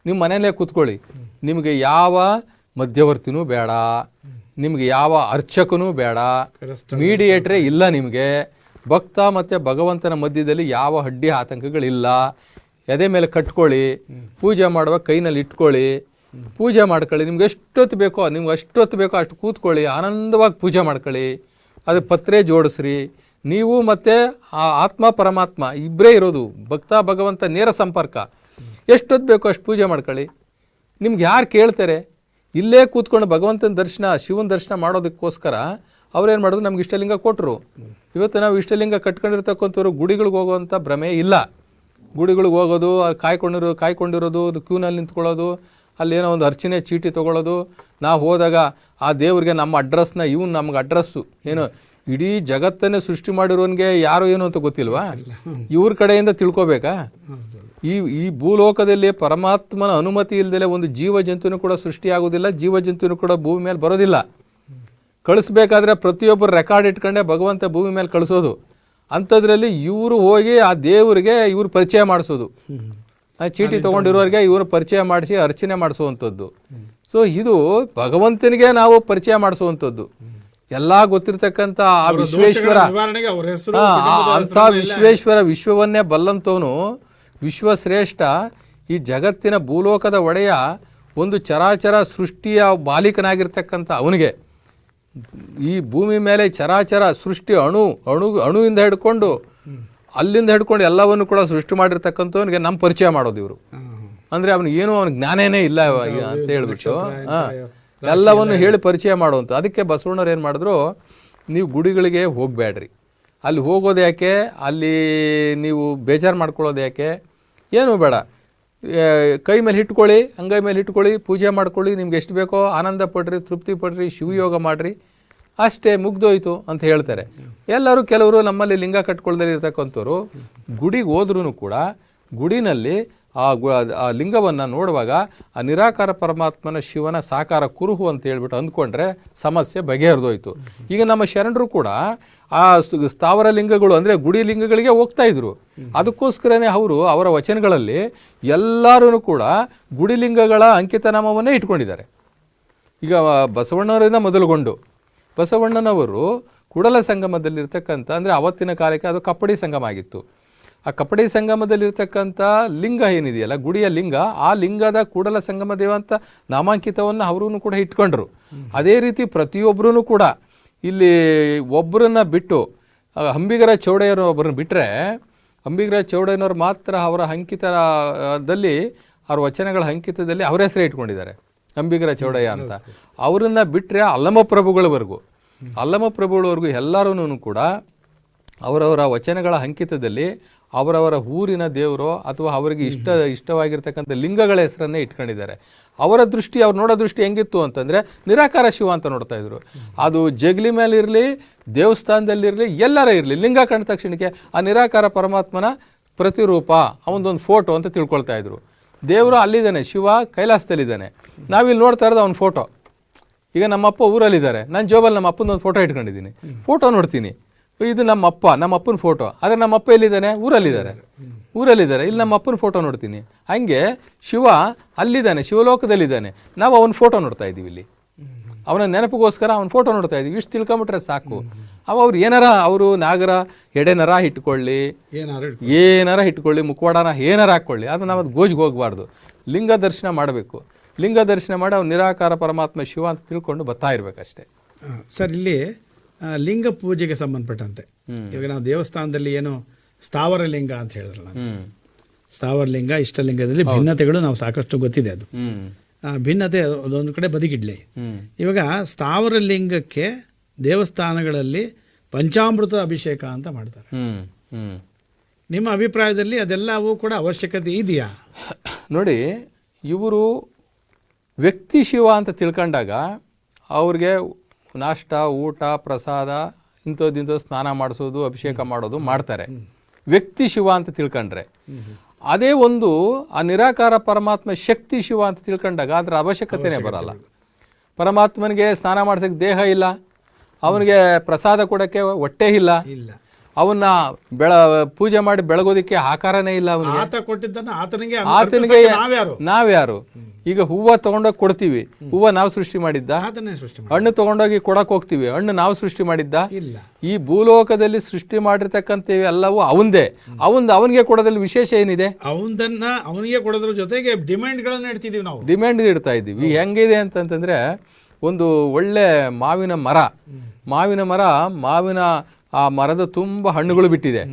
ನಿಮ್ಮ ಮನೆಯಲ್ಲೇ ಕೂತ್ಕೊಳ್ಳಿ. ನಿಮಗೆ ಯಾವ ಮಧ್ಯವರ್ತಿನೂ ಬೇಡ. ನಿಮಗೆ ಯಾವ ಅರ್ಚಕನೂ ಬೇಡ. ಮೀಡಿಯೇಟ್ರೇ ಇಲ್ಲ ನಿಮಗೆ. ಭಕ್ತ ಮತ್ತು ಭಗವಂತನ ಮಧ್ಯದಲ್ಲಿ ಯಾವ ಅಡ್ಡಿ ಆತಂಕಗಳಿಲ್ಲ. ಎದೆ ಮೇಲೆ ಕಟ್ಕೊಳ್ಳಿ, ಪೂಜೆ ಮಾಡುವಾಗ ಕೈನಲ್ಲಿ ಇಟ್ಕೊಳ್ಳಿ. ಪೂಜೆ ಮಾಡ್ಕೊಳ್ಳಿ, ನಿಮ್ಗೆ ಎಷ್ಟೊತ್ತು ಬೇಕೋ, ನಿಮ್ಗೆ ಅಷ್ಟೊತ್ತು ಬೇಕೋ ಅಷ್ಟು ಕೂತ್ಕೊಳ್ಳಿ, ಆನಂದವಾಗಿ ಪೂಜೆ ಮಾಡ್ಕೊಳ್ಳಿ. ಅದು ಪತ್ರೆ ಜೋಡಿಸ್ರಿ. ನೀವು ಮತ್ತು ಆ ಆತ್ಮ ಪರಮಾತ್ಮ ಇಬ್ಬರೇ ಇರೋದು, ಭಕ್ತ, ಭಗವಂತ, ನೇರ ಸಂಪರ್ಕ. ಎಷ್ಟೊತ್ತು ಬೇಕೋ ಅಷ್ಟು ಪೂಜೆ ಮಾಡ್ಕೊಳ್ಳಿ. ನಿಮ್ಗೆ ಯಾರು ಕೇಳ್ತಾರೆ? ಇಲ್ಲೇ ಕೂತ್ಕೊಂಡು ಭಗವಂತನ ದರ್ಶನ, ಶಿವನ ದರ್ಶನ ಮಾಡೋದಕ್ಕೋಸ್ಕರ ಅವ್ರೇನು ಮಾಡೋದು? ನಮ್ಗೆ ಇಷ್ಟಲಿಂಗ ಕೊಟ್ಟರು ಇವತ್ತು ನಾವು ಇಷ್ಟಲಿಂಗ ಕಟ್ಕೊಂಡಿರ್ತಕ್ಕಂಥವ್ರು ಗುಡಿಗಳಿಗೆ ಹೋಗುವಂಥ ಭ್ರಮೆ ಇಲ್ಲ. ಗುಡಿಗಳಿಗೆ ಹೋಗೋದು ಅಲ್ಲಿ ಕಾಯ್ಕೊಂಡಿರೋ ಕಾಯ್ಕೊಂಡಿರೋದು ಕ್ಯೂನಲ್ಲಿ ನಿಂತ್ಕೊಳ್ಳೋದು ಅಲ್ಲೇನೋ ಒಂದು ಅರ್ಚನೆ ಚೀಟಿ ತೊಗೊಳ್ಳೋದು. ನಾವು ಹೋದಾಗ ಆ ದೇವ್ರಿಗೆ ನಮ್ಮ ಅಡ್ರೆಸ್ನ ಇವ್ನು ನಮ್ಗೆ ಅಡ್ರೆಸ್ಸು ಏನು ಇಡೀ ಜಗತ್ತನ್ನೇ ಸೃಷ್ಟಿ ಮಾಡಿರೋನ್ಗೆ ಯಾರು ಏನು ಅಂತ ಗೊತ್ತಿಲ್ವಾ? ಇವ್ರ ಕಡೆಯಿಂದ ತಿಳ್ಕೊಬೇಕಾ? ಈ ಈ ಭೂಲೋಕದಲ್ಲಿ ಪರಮಾತ್ಮನ ಅನುಮತಿ ಇಲ್ಲದೆ ಒಂದು ಜೀವ ಜಂತುನು ಕೂಡ ಸೃಷ್ಟಿಯಾಗೋದಿಲ್ಲ ಜೀವ ಜಂತುನು ಕೂಡ ಭೂಮಿ ಮೇಲೆ ಬರೋದಿಲ್ಲ. ಕಳಿಸ್ಬೇಕಾದ್ರೆ ಪ್ರತಿಯೊಬ್ಬರು ರೆಕಾರ್ಡ್ ಇಟ್ಕೊಂಡೆ ಭಗವಂತ ಭೂಮಿ ಮೇಲೆ ಕಳಿಸೋದು. ಅಂಥದ್ರಲ್ಲಿ ಇವರು ಹೋಗಿ ಆ ದೇವರಿಗೆ ಇವ್ರು ಪರಿಚಯ ಮಾಡಿಸೋದು. ಆ ಚೀಟಿ ತೊಗೊಂಡಿರೋರಿಗೆ ಇವರು ಪರಿಚಯ ಮಾಡಿಸಿ ಅರ್ಚನೆ ಮಾಡಿಸುವಂಥದ್ದು. ಸೊ ಇದು ಭಗವಂತನಿಗೆ ನಾವು ಪರಿಚಯ ಮಾಡಿಸುವಂಥದ್ದು. ಎಲ್ಲ ಗೊತ್ತಿರ್ತಕ್ಕಂಥ ಆ ವಿಶ್ವೇಶ್ವರ ಅಂಥ ವಿಶ್ವೇಶ್ವರ ವಿಶ್ವವನ್ನೇ ಬಲ್ಲಂತವನು ವಿಶ್ವಶ್ರೇಷ್ಠ. ಈ ಜಗತ್ತಿನ ಭೂಲೋಕದ ಒಡೆಯ ಒಂದು ಚರಾಚರ ಸೃಷ್ಟಿಯ ಮಾಲೀಕನಾಗಿರ್ತಕ್ಕಂಥ ಅವನಿಗೆ. ಈ ಭೂಮಿ ಮೇಲೆ ಚರಾಚರ ಸೃಷ್ಟಿ ಅಣು ಅಣು ಅಣುವಿಂದ ಹಿಡ್ಕೊಂಡು ಅಲ್ಲಿಂದ ಹಿಡ್ಕೊಂಡು ಎಲ್ಲವನ್ನು ಕೂಡ ಸೃಷ್ಟಿ ಮಾಡಿರ್ತಕ್ಕಂಥವನಿಗೆ ನಮ್ಮ ಪರಿಚಯ ಮಾಡೋದು ಇವರು. ಅಂದರೆ ಅವನಿಗೆ ಏನೂ ಅವನ ಜ್ಞಾನೇನೇ ಇಲ್ಲ ಅಂತ ಹೇಳ್ಬಿಟ್ಟು. ಹಾಂ. ಎಲ್ಲವನ್ನು ಹೇಳಿ ಪರಿಚಯ ಮಾಡುವಂಥ ಅದಕ್ಕೆ ಬಸವಣ್ಣವ್ರು ಏನು ಮಾಡಿದ್ರು ನೀವು ಗುಡಿಗಳಿಗೆ ಹೋಗಬೇಡ್ರಿ. ಅಲ್ಲಿ ಹೋಗೋದು ಯಾಕೆ? ಅಲ್ಲಿ ನೀವು ಬೇಜಾರು ಮಾಡ್ಕೊಳ್ಳೋದು ಯಾಕೆ? ಏನೂ ಬೇಡ. ಕೈ ಮೇಲೆ ಇಟ್ಕೊಳ್ಳಿ, ಅಂಗೈ ಮೇಲೆ ಇಟ್ಕೊಳ್ಳಿ, ಪೂಜೆ ಮಾಡ್ಕೊಳ್ಳಿ, ನಿಮ್ಗೆ ಎಷ್ಟು ಬೇಕೋ ಆನಂದ ಪಡ್ರಿ, ತೃಪ್ತಿ ಪಡ್ರಿ, ಶಿವಯೋಗ ಮಾಡಿರಿ, ಅಷ್ಟೇ ಮುಗ್ದೋಯ್ತು ಅಂತ ಹೇಳ್ತಾರೆ. ಎಲ್ಲರೂ ಕೆಲವರು ನಮ್ಮಲ್ಲಿ ಲಿಂಗ ಕಟ್ಕೊಳ್ದೇ ಇರ್ತಕ್ಕಂಥವ್ರು ಗುಡಿಗೆ ಹೋದ್ರೂ ಕೂಡ ಗುಡಿನಲ್ಲಿ ಆ ಗು ಆ ಲಿಂಗವನ್ನು ನೋಡುವಾಗ ಆ ನಿರಾಕಾರ ಪರಮಾತ್ಮನ ಶಿವನ ಸಾಕಾರ ಕುರುಹು ಅಂತ ಹೇಳ್ಬಿಟ್ಟು ಅಂದ್ಕೊಂಡ್ರೆ ಸಮಸ್ಯೆ ಬಗೆಹರಿದೋಯ್ತು. ಈಗ ನಮ್ಮ ಶರಣರು ಕೂಡ ಆ ಸ್ಥಾವರ ಲಿಂಗಗಳು ಅಂದರೆ ಗುಡಿ ಲಿಂಗಗಳಿಗೆ ಹೋಗ್ತಾ ಇದ್ರು. ಅದಕ್ಕೋಸ್ಕರನೇ ಅವರು ಅವರ ವಚನಗಳಲ್ಲಿ ಎಲ್ಲರೂ ಕೂಡ ಗುಡಿ ಲಿಂಗಗಳ ಅಂಕಿತನಾಮವನ್ನೇ ಇಟ್ಕೊಂಡಿದ್ದಾರೆ. ಈಗ ಬಸವಣ್ಣವರಿಂದ ಮೊದಲುಗೊಂಡು. ಬಸವಣ್ಣನವರು ಕುಡಲ ಸಂಗಮದಲ್ಲಿರ್ತಕ್ಕಂಥ ಅಂದರೆ ಅವತ್ತಿನ ಕಾಲಕ್ಕೆ ಅದು ಕಪ್ಪಡಿ ಸಂಗಮ ಆಗಿತ್ತು. ಆ ಕಪಡಿ ಸಂಗಮದಲ್ಲಿರ್ತಕ್ಕಂಥ ಲಿಂಗ ಏನಿದೆಯಲ್ಲ ಗುಡಿಯ ಲಿಂಗ ಆ ಲಿಂಗದ ಕೂಡಲ ಸಂಗಮ ದೇವ ಅಂತ ನಾಮಾಂಕಿತವನ್ನು ಅವರೂ ಕೂಡ ಇಟ್ಕೊಂಡ್ರು. ಅದೇ ರೀತಿ ಪ್ರತಿಯೊಬ್ಬರೂ ಕೂಡ ಇಲ್ಲಿ ಒಬ್ಬರನ್ನ ಬಿಟ್ಟು ಅಂಬಿಗರ ಹಂಬಿಗರ ಚೌಡಯ್ಯರು ಒಬ್ಬರನ್ನ ಬಿಟ್ಟರೆ ಅಂಬಿಗರ ಚೌಡಯ್ಯನವ್ರು ಮಾತ್ರ ಅವರ ಅಂಕಿತದಲ್ಲಿ ಅವ್ರ ವಚನಗಳ ಅಂಕಿತದಲ್ಲಿ ಅವರ ಹೆಸರೇ ಇಟ್ಕೊಂಡಿದ್ದಾರೆ ಅಂಬಿಗರ ಚೌಡಯ್ಯ ಅಂತ. ಅವರನ್ನ ಬಿಟ್ಟರೆ ಅಲ್ಲಮ ಪ್ರಭುಗಳವರೆಗೂ ಅಲ್ಲಮ ಪ್ರಭುಗಳವರೆಗೂ ಎಲ್ಲರೂ ಕೂಡ ಅವರವರ ವಚನಗಳ ಅಂಕಿತದಲ್ಲಿ ಅವರವರ ಊರಿನ ದೇವರು ಅಥವಾ ಅವರಿಗೆ ಇಷ್ಟ, ಇಷ್ಟವಾಗಿರ್ತಕ್ಕಂಥ ಲಿಂಗಗಳ ಹೆಸರನ್ನೇ ಇಟ್ಕೊಂಡಿದ್ದಾರೆ. ಅವರ ದೃಷ್ಟಿ, ಅವ್ರು ನೋಡೋ ದೃಷ್ಟಿ ಹೆಂಗಿತ್ತು ಅಂತಂದರೆ ನಿರಾಕಾರ ಶಿವ ಅಂತ ನೋಡ್ತಾ ಇದ್ರು. ಅದು ಜಗಲಿ ಮೇಲೆ ಇರಲಿ ದೇವಸ್ಥಾನದಲ್ಲಿರಲಿ ಎಲ್ಲರ ಇರಲಿ. ಲಿಂಗ ಕಂಡ ತಕ್ಷಣಕ್ಕೆ ಆ ನಿರಾಕಾರ ಪರಮಾತ್ಮನ ಪ್ರತಿರೂಪ, ಅವನದೊಂದು ಫೋಟೋ ಅಂತ ತಿಳ್ಕೊಳ್ತಾ ಇದ್ರು. ದೇವರು ಅಲ್ಲಿದ್ದಾನೆ, ಶಿವ ಕೈಲಾಸದಲ್ಲಿದ್ದಾನೆ. ನಾವಿಲ್ಲಿ ನೋಡ್ತಾ ಇರೋದು ಅವನ ಫೋಟೋ. ಈಗ ನಮ್ಮಪ್ಪ ಊರಲ್ಲಿದ್ದಾರೆ. ನಾನು ಜೋಬಲ್ಲಿ ನಮ್ಮ ಅಪ್ಪನ ಫೋಟೋ ಇಟ್ಕೊಂಡಿದ್ದೀನಿ. ಫೋಟೋ ನೋಡ್ತೀನಿ. ಇದು ನಮ್ಮ ಅಪ್ಪ ನಮ್ಮ ಅಪ್ಪನ ಫೋಟೋ ಆದರೆ ನಮ್ಮ ಅಪ್ಪ ಎಲ್ಲಿದ್ದಾನೆ? ಊರಲ್ಲಿದ್ದಾರೆ. ಊರಲ್ಲಿದ್ದಾರೆ. ಇಲ್ಲಿ ನಮ್ಮ ಅಪ್ಪನ ಫೋಟೋ ನೋಡ್ತೀನಿ. ಹಂಗೆ ಶಿವ ಅಲ್ಲಿದ್ದಾನೆ ಶಿವಲೋಕದಲ್ಲಿದ್ದಾನೆ. ನಾವು ಅವನ ಫೋಟೋ ನೋಡ್ತಾ ಇದ್ದೀವಿ ಇಲ್ಲಿ. ಅವನ ನೆನಪಿಗೋಸ್ಕರ ಅವನ ಫೋಟೋ ನೋಡ್ತಾ ಇದ್ದೀವಿ. ಇಷ್ಟು ತಿಳ್ಕೊಂಬಿಟ್ರೆ ಸಾಕು. ಅವ ಅವ್ರು ಏನಾರ ಅವರು ನಾಗರ ಎಡೆನರ ಇಟ್ಕೊಳ್ಳಿ. ಏನಾರ ಇಟ್ಕೊಳ್ಳಿ. ಮುಖವಾಡನ ಏನಾರ ಹಾಕ್ಕೊಳ್ಳಿ ಅದು ನಾವು ಅದು ಗೋಜಿಗೆ ಹೋಗಬಾರ್ದು. ಲಿಂಗ ದರ್ಶನ ಮಾಡಬೇಕು. ಲಿಂಗ ದರ್ಶನ ಮಾಡಿ ಅವ್ನು ನಿರಾಕಾರ ಪರಮಾತ್ಮ ಶಿವ ಅಂತ ತಿಳ್ಕೊಂಡು ಬರ್ತಾ ಇರಬೇಕಷ್ಟೇ. ಸರ್ ಇಲ್ಲಿ ಲಿಂಗ ಪೂಜೆಗೆ ಸಂಬಂಧಪಟ್ಟಂತೆ. ಇವಾಗ ನಾವು ದೇವಸ್ಥಾನದಲ್ಲಿ ಏನು ಸ್ಥಾವರ ಲಿಂಗ ಅಂತ ಹೇಳಿದ್ರಲ್ಲ. ಸ್ಥಾವರ ಲಿಂಗ ಇಷ್ಟಲಿಂಗದಲ್ಲಿ ಭಿನ್ನತೆಗಳು ನಾವು ಸಾಕಷ್ಟು ಗೊತ್ತಿದೆ ಅದು. ಭಿನ್ನತೆ ಅದೊಂದು ಕಡೆ ಬದುಕಿಡ್ಲಿ ಇವಾಗ ಸ್ಥಾವರ ಲಿಂಗಕ್ಕೆ ದೇವಸ್ಥಾನಗಳಲ್ಲಿ ಪಂಚಾಮೃತ ಅಭಿಷೇಕ ಅಂತ ಮಾಡ್ತಾರೆ. ನಿಮ್ಮ ಅಭಿಪ್ರಾಯದಲ್ಲಿ ಅದೆಲ್ಲವೂ ಕೂಡ ಅವಶ್ಯಕತೆ ಇದೆಯಾ? ನೋಡಿ ಇವರು ವ್ಯಕ್ತಿ ಶಿವ ಅಂತ ತಿಳ್ಕೊಂಡಾಗ ಅವ್ರಿಗೆ ನಾಷ್ಟ ಊಟ ಪ್ರಸಾದ ಇಂಥದ್ದು ಸ್ನಾನ ಮಾಡಿಸೋದು ಅಭಿಷೇಕ ಮಾಡೋದು ಮಾಡ್ತಾರೆ. ವ್ಯಕ್ತಿ ಶಿವ ಅಂತ ತಿಳ್ಕೊಂಡ್ರೆ. ಅದೇ ಒಂದು ಆ ನಿರಾಕಾರ ಪರಮಾತ್ಮ ಶಕ್ತಿ ಶಿವ ಅಂತ ತಿಳ್ಕೊಂಡಾಗ ಅದರ ಅವಶ್ಯಕತೆನೇ ಬರಲ್ಲ. ಪರಮಾತ್ಮನಿಗೆ ಸ್ನಾನ ಮಾಡ್ಸೋಕ್ಕೆ ದೇಹ ಇಲ್ಲ. ಅವನಿಗೆ ಪ್ರಸಾದ ಕೊಡೋಕ್ಕೆ ಹೊಟ್ಟೆ ಇಲ್ಲ. ಇಲ್ಲ. ಅವನ್ನ ಬೆಳ ಪೂಜೆ ಮಾಡಿ ಬೆಳಗೋದಿಕ್ಕೆ ಆಕಾರನೇ ಇಲ್ಲ ಅವನಿಗೆ. ಆತ ಕೊಟ್ಟಿದ್ದನ್ನ ಆತನಿಗೆ ನಾವ್ಯಾರು? ಈಗ ಹೂವ ತಗೊಂಡೋಗಿ ಕೊಡ್ತೀವಿ. ಹೂವ ನಾವು ಸೃಷ್ಟಿ ಮಾಡಿದ್ದ? ಹಣ್ಣು ತಗೊಂಡೋಗಿ ಕೊಡಕ್ ಹೋಗ್ತೀವಿ. ಹಣ್ಣು ನಾವು ಸೃಷ್ಟಿ ಮಾಡಿದ್ದ? ಇಲ್ಲ. ಈ ಭೂಲೋಕದಲ್ಲಿ ಸೃಷ್ಟಿ ಮಾಡಿರ್ತಕ್ಕಂಥ ಎಲ್ಲವೂ ಅವಂದೇ. ಅವಂದು ಅವನಿಗೆ ಕೊಡೋದ್ರಲ್ಲಿ ವಿಶೇಷ ಏನಿದೆ? ಅವನದನ್ನ ಅವನಿಗೆ ಕೊಡೋದ್ರ ಜೊತೆಗೆ ಡಿಮ್ಯಾಂಡ್ಗಳನ್ನ ಇಡ್ತಿದೀವಿ ನಾವು. ಡಿಮ್ಯಾಂಡ್ ಇಡ್ತಾ ಇದ್ದೀವಿ. ಹೆಂಗಿದೆ ಅಂತಂತಂದ್ರೆ ಒಂದು ಒಳ್ಳೆ ಮಾವಿನ ಮರ. ಮಾವಿನ ಮರ ಮಾವಿನ ಆ ಮರದ ತುಂಬ ಹಣ್ಣುಗಳು ಬಿಟ್ಟಿದೆ.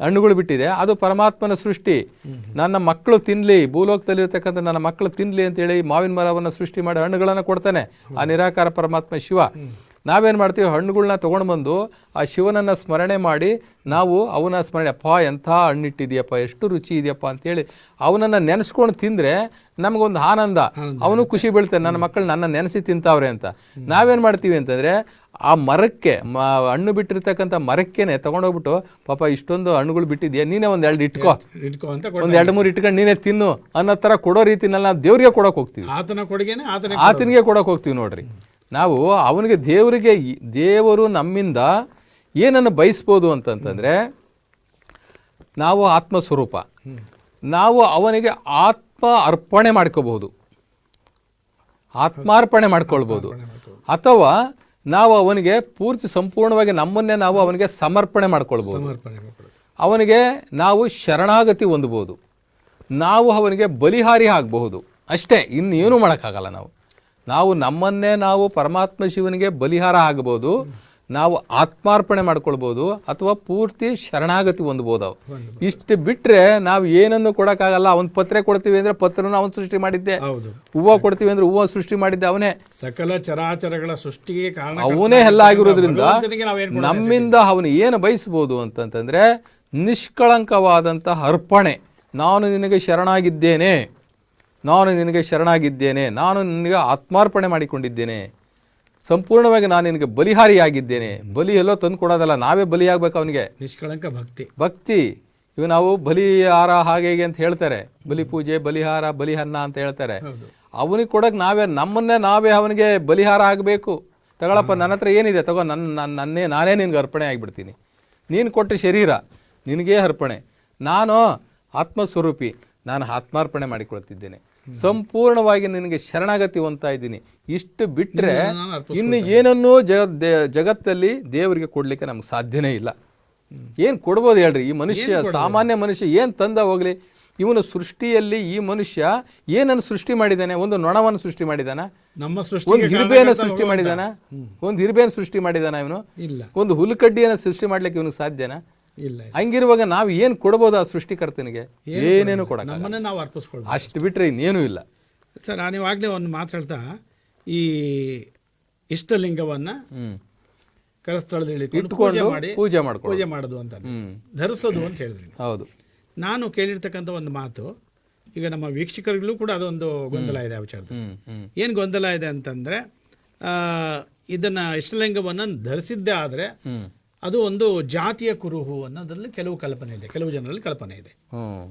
ಹಣ್ಣುಗಳು ಬಿಟ್ಟಿದೆ. ಅದು ಪರಮಾತ್ಮನ ಸೃಷ್ಟಿ. ನನ್ನ ಮಕ್ಕಳು ತಿನ್ಲಿ, ಭೂಲೋಕದಲ್ಲಿರ್ತಕ್ಕಂಥ ನನ್ನ ಮಕ್ಕಳು ತಿನ್ಲಿ ಅಂತೇಳಿ ಮಾವಿನ ಮರವನ್ನು ಸೃಷ್ಟಿ ಮಾಡಿ ಹಣ್ಣುಗಳನ್ನು ಕೊಡ್ತಾನೆ. ಆ ನಿರಾಕಾರ ಪರಮಾತ್ಮ ಶಿವ. ನಾವೇನು ಮಾಡ್ತೀವಿ? ಹಣ್ಣುಗಳನ್ನ ತೊಗೊಂಡು ಬಂದು ಆ ಶಿವನನ್ನು ಸ್ಮರಣೆ ಮಾಡಿ ನಾವು ಅವನ ಸ್ಮರಣೆ ಅಪ್ಪ ಎಂಥ ಹಣ್ಣಿಟ್ಟಿದೆಯಪ್ಪ ಎಷ್ಟು ರುಚಿ ಇದೆಯಪ್ಪ ಅಂತೇಳಿ ಅವನನ್ನು ನೆನೆಸ್ಕೊಂಡು ತಿಂದರೆ ನಮಗೊಂದು ಆನಂದ. ಅವನು ಖುಷಿ ಬೀಳ್ತಾನೆ ನನ್ನ ಮಕ್ಕಳು ನನ್ನ ನೆನೆಸಿ ತಿಂತಾವ್ರೆ ಅಂತ. ನಾವೇನು ಮಾಡ್ತೀವಿ ಅಂತಂದರೆ ಆ ಮರಕ್ಕೆ ಮ ಹಣ್ಣು ಬಿಟ್ಟಿರ್ತಕ್ಕಂಥ ಮರಕ್ಕೇನೆ ತೊಗೊಂಡೋಗ್ಬಿಟ್ಟು ಪಾಪ ಇಷ್ಟೊಂದು ಹಣ್ಣುಗಳು ಬಿಟ್ಟಿದ್ಯಾ? ನೀನೇ ಒಂದು ಎರಡು ಇಟ್ಕೋ. ಇಟ್ಕೋ ಅಂತ ಒಂದು ಎರಡು ಮೂರು ಇಟ್ಕೊಂಡು ನೀನೇ ತಿನ್ನು ಅನ್ನೋ ಥರ ಕೊಡೋ ರೀತಿನಲ್ಲಿ ನಾವು ದೇವ್ರಿಗೆ ಕೊಡೋಕೆ ಹೋಗ್ತೀವಿ. ಆತನ ಕೊಡುಗೆನೆ ಆತನ ಆತನಿಗೆ ಕೊಡೋಕೆ ಹೋಗ್ತೀವಿ ನೋಡ್ರಿ. ನಾವು ಅವನಿಗೆ ದೇವರಿಗೆ ದೇವರು ನಮ್ಮಿಂದ ಏನನ್ನು ಬಯಸ್ಬೋದು ಅಂತಂತಂದರೆ ನಾವು ಆತ್ಮ ಸ್ವರೂಪ ನಾವು ಅವನಿಗೆ ಆತ್ಮ ಅರ್ಪಣೆ ಮಾಡ್ಕೋಬಹುದು. ಆತ್ಮಾರ್ಪಣೆ ಮಾಡ್ಕೊಳ್ಬೋದು. ಅಥವಾ ನಾವು ಅವನಿಗೆ ಪೂರ್ತಿ ಸಂಪೂರ್ಣವಾಗಿ ನಮ್ಮನ್ನೇ ನಾವು ಅವನಿಗೆ ಸಮರ್ಪಣೆ ಮಾಡ್ಕೊಳ್ಬೋದು. ಅವನಿಗೆ ನಾವು ಶರಣಾಗತಿ ಹೊಂದಬಹುದು ನಾವು ಅವನಿಗೆ ಬಲಿಹಾರಿ ಆಗಬಹುದು. ಅಷ್ಟೇ ಇನ್ನೇನು ಮಾಡೋಕ್ಕಾಗಲ್ಲ ನಾವು. ನಾವು ನಮ್ಮನ್ನೇ ನಾವು ಪರಮಾತ್ಮ ಶಿವನಿಗೆ ಬಲಿಹಾರ ಆಗಬಹುದು ನಾವು ಆತ್ಮಾರ್ಪಣೆ ಮಾಡ್ಕೊಳ್ಬೋದು ಅಥವಾ ಪೂರ್ತಿ ಶರಣಾಗತಿ ಹೊಂದ್ಬೋದು. ಅವು ಇಷ್ಟು ಬಿಟ್ಟರೆ ನಾವು ಏನನ್ನು ಕೊಡೋಕ್ಕಾಗಲ್ಲ. ಅವನ ಪತ್ರೆ ಕೊಡ್ತೀವಿ ಅಂದರೆ ಪತ್ರನ ಅವನು ಸೃಷ್ಟಿ ಮಾಡಿದ್ದೆ. ಹೂವು ಕೊಡ್ತೀವಿ ಅಂದರೆ ಹೂವು ಸೃಷ್ಟಿ ಮಾಡಿದ್ದೆ ಅವನೇ. ಸಕಲ ಚರಾಚರಗಳ ಸೃಷ್ಟಿಗೆ ಕಾರಣ ಅವನೇ ಎಲ್ಲ ಆಗಿರೋದ್ರಿಂದ ನಮ್ಮಿಂದ ಅವನು ಏನು ಬಯಸ್ಬೋದು ಅಂತಂತಂದರೆ ನಿಷ್ಕಳಂಕವಾದಂಥ ಅರ್ಪಣೆ. ನಾನು ನಿನಗೆ ಶರಣಾಗಿದ್ದೇನೆ. ನಾನು ನಿನಗೆ ಶರಣಾಗಿದ್ದೇನೆ ನಾನು ನಿನಗೆ ಆತ್ಮಾರ್ಪಣೆ ಮಾಡಿಕೊಂಡಿದ್ದೇನೆ. ಸಂಪೂರ್ಣವಾಗಿ ನಾನು ನಿನಗೆ ಬಲಿಹಾರಿಯಾಗಿದ್ದೇನೆ. ಬಲಿ ಎಲ್ಲೋ ತಂದು ಕೊಡೋದಲ್ಲ ನಾವೇ ಬಲಿಯಾಗಬೇಕು ಅವನಿಗೆ. ನಿಷ್ಕಳಂಕ ಭಕ್ತಿ. ಭಕ್ತಿ. ಇವು ನಾವು ಬಲಿಹಾರ ಹಾಗೆ ಹೀಗೆ ಅಂತ ಹೇಳ್ತಾರೆ. ಬಲಿ ಪೂಜೆ ಬಲಿಹಾರ ಬಲಿಹನ್ನ ಅಂತ ಹೇಳ್ತಾರೆ. ಅವನಿಗೆ ಕೊಡೋಕೆ ನಾವೇ ನಮ್ಮನ್ನೇ ನಾವೇ ಅವನಿಗೆ ಬಲಿಹಾರ ಆಗಬೇಕು. ತಗೊಳಪ್ಪ ನನ್ನ ಹತ್ರ ಏನಿದೆ ತಗೋ ನನ್ನ ನನ್ನ ನನ್ನೇ ನಾನೇ ನಿನಗೆ ಅರ್ಪಣೆ ಆಗಿಬಿಡ್ತೀನಿ. ನೀನು ಕೊಟ್ಟ ಶರೀರ ನಿನಗೇ ಅರ್ಪಣೆ. ನಾನು ಆತ್ಮಸ್ವರೂಪಿ ನಾನು ಆತ್ಮಾರ್ಪಣೆ ಮಾಡಿಕೊಳ್ತಿದ್ದೇನೆ. ಸಂಪೂರ್ಣವಾಗಿ ನಿನಗೆ ಶರಣಾಗತಿ ಹೊಂದ್ತಾ ಇದ್ದೀನಿ ಇಷ್ಟು ಬಿಟ್ಟರೆ ಇನ್ನು ಏನನ್ನೂ ಜಗ ಜಗತ್ತಲ್ಲಿ ದೇವರಿಗೆ ಕೊಡಲಿಕ್ಕೆ ನಮ್ಗೆ ಸಾಧ್ಯನೇ ಇಲ್ಲ. ಏನು ಕೊಡ್ಬೋದು ಹೇಳ್ರಿ? ಈ ಮನುಷ್ಯ ಸಾಮಾನ್ಯ ಮನುಷ್ಯ ಏನು ತಂದ ಹೋಗಲಿ? ಇವನು ಸೃಷ್ಟಿಯಲ್ಲಿ ಈ ಮನುಷ್ಯ ಏನನ್ನು ಸೃಷ್ಟಿ ಮಾಡಿದ್ದಾನೆ? ಒಂದು ನೊಣವನ್ನು ಸೃಷ್ಟಿ ಮಾಡಿದಾನ ನಮ್ಮ ಒಂದು ಹಿರಿಬೇನ ಸೃಷ್ಟಿ. ಮಾಡಿದಾನ ಒಂದು ಹಿರಿಬೆಯನ್ನು ಸೃಷ್ಟಿ ಮಾಡಿದಾನ ಇವನು? ಒಂದು ಹುಲ್ಲುಕಡ್ಡಿಯನ್ನು ಸೃಷ್ಟಿ ಮಾಡ್ಲಿಕ್ಕೆ ಇವನಿಗೆ ಸಾಧ್ಯನಾ? ಇಲ್ಲ ಹಂಗಿರುವಾಗ ನಾವು ಏನು ಕೊಡ್ಬೋದು ಆ ಸೃಷ್ಟಿಕರ್ತನಿಗೆ? ಏನೇನು ಕೊಡ ನಮ್ಮನ್ನ ನಾವು ಅರ್ಪಿಸ್ಕೊಳ್ಬೋದು ಅಷ್ಟು ಬಿಟ್ರೆ ಇನ್ನೇನು ಇಲ್ಲ. ಸರ್ ನೀವಾಗಲೇ ಒಂದು ಮಾತಾಡ್ತಾ ಈ ಇಷ್ಟಲಿಂಗವನ್ನ ಕಳಸ್ಥಳದಲ್ಲಿ ಪೂಜೆ ಮಾಡಿ ಪೂಜೆ ಮಾಡಿ ಪೂಜೆ ಮಾಡೋದು ಅಂತ ಧರಿಸೋದು ಅಂತ ಹೇಳಿದ್ರಿ. ಹೌದು. ನಾನು ಕೇಳಿರ್ತಕ್ಕಂಥ ಒಂದು ಮಾತು ಈಗ ನಮ್ಮ ವೀಕ್ಷಕರಿಗೂ ಕೂಡ ಅದೊಂದು ಗೊಂದಲ ಇದೆ ಆ ವಿಚಾರದ ಏನು ಗೊಂದಲ ಇದೆ ಅಂತಂದರೆ ಇದನ್ನು ಇಷ್ಟಲಿಂಗವನ್ನು ಧರಿಸಿದ್ದೇ ಆದರೆ ಅದು ಒಂದು ಜಾತಿಯ ಕುರುಹು ಅನ್ನೋದ್ರಲ್ಲಿ ಕೆಲವು ಕಲ್ಪನೆ ಇದೆ ಕೆಲವು ಜನರಲ್ಲಿ ಕಲ್ಪನೆ ಇದೆ.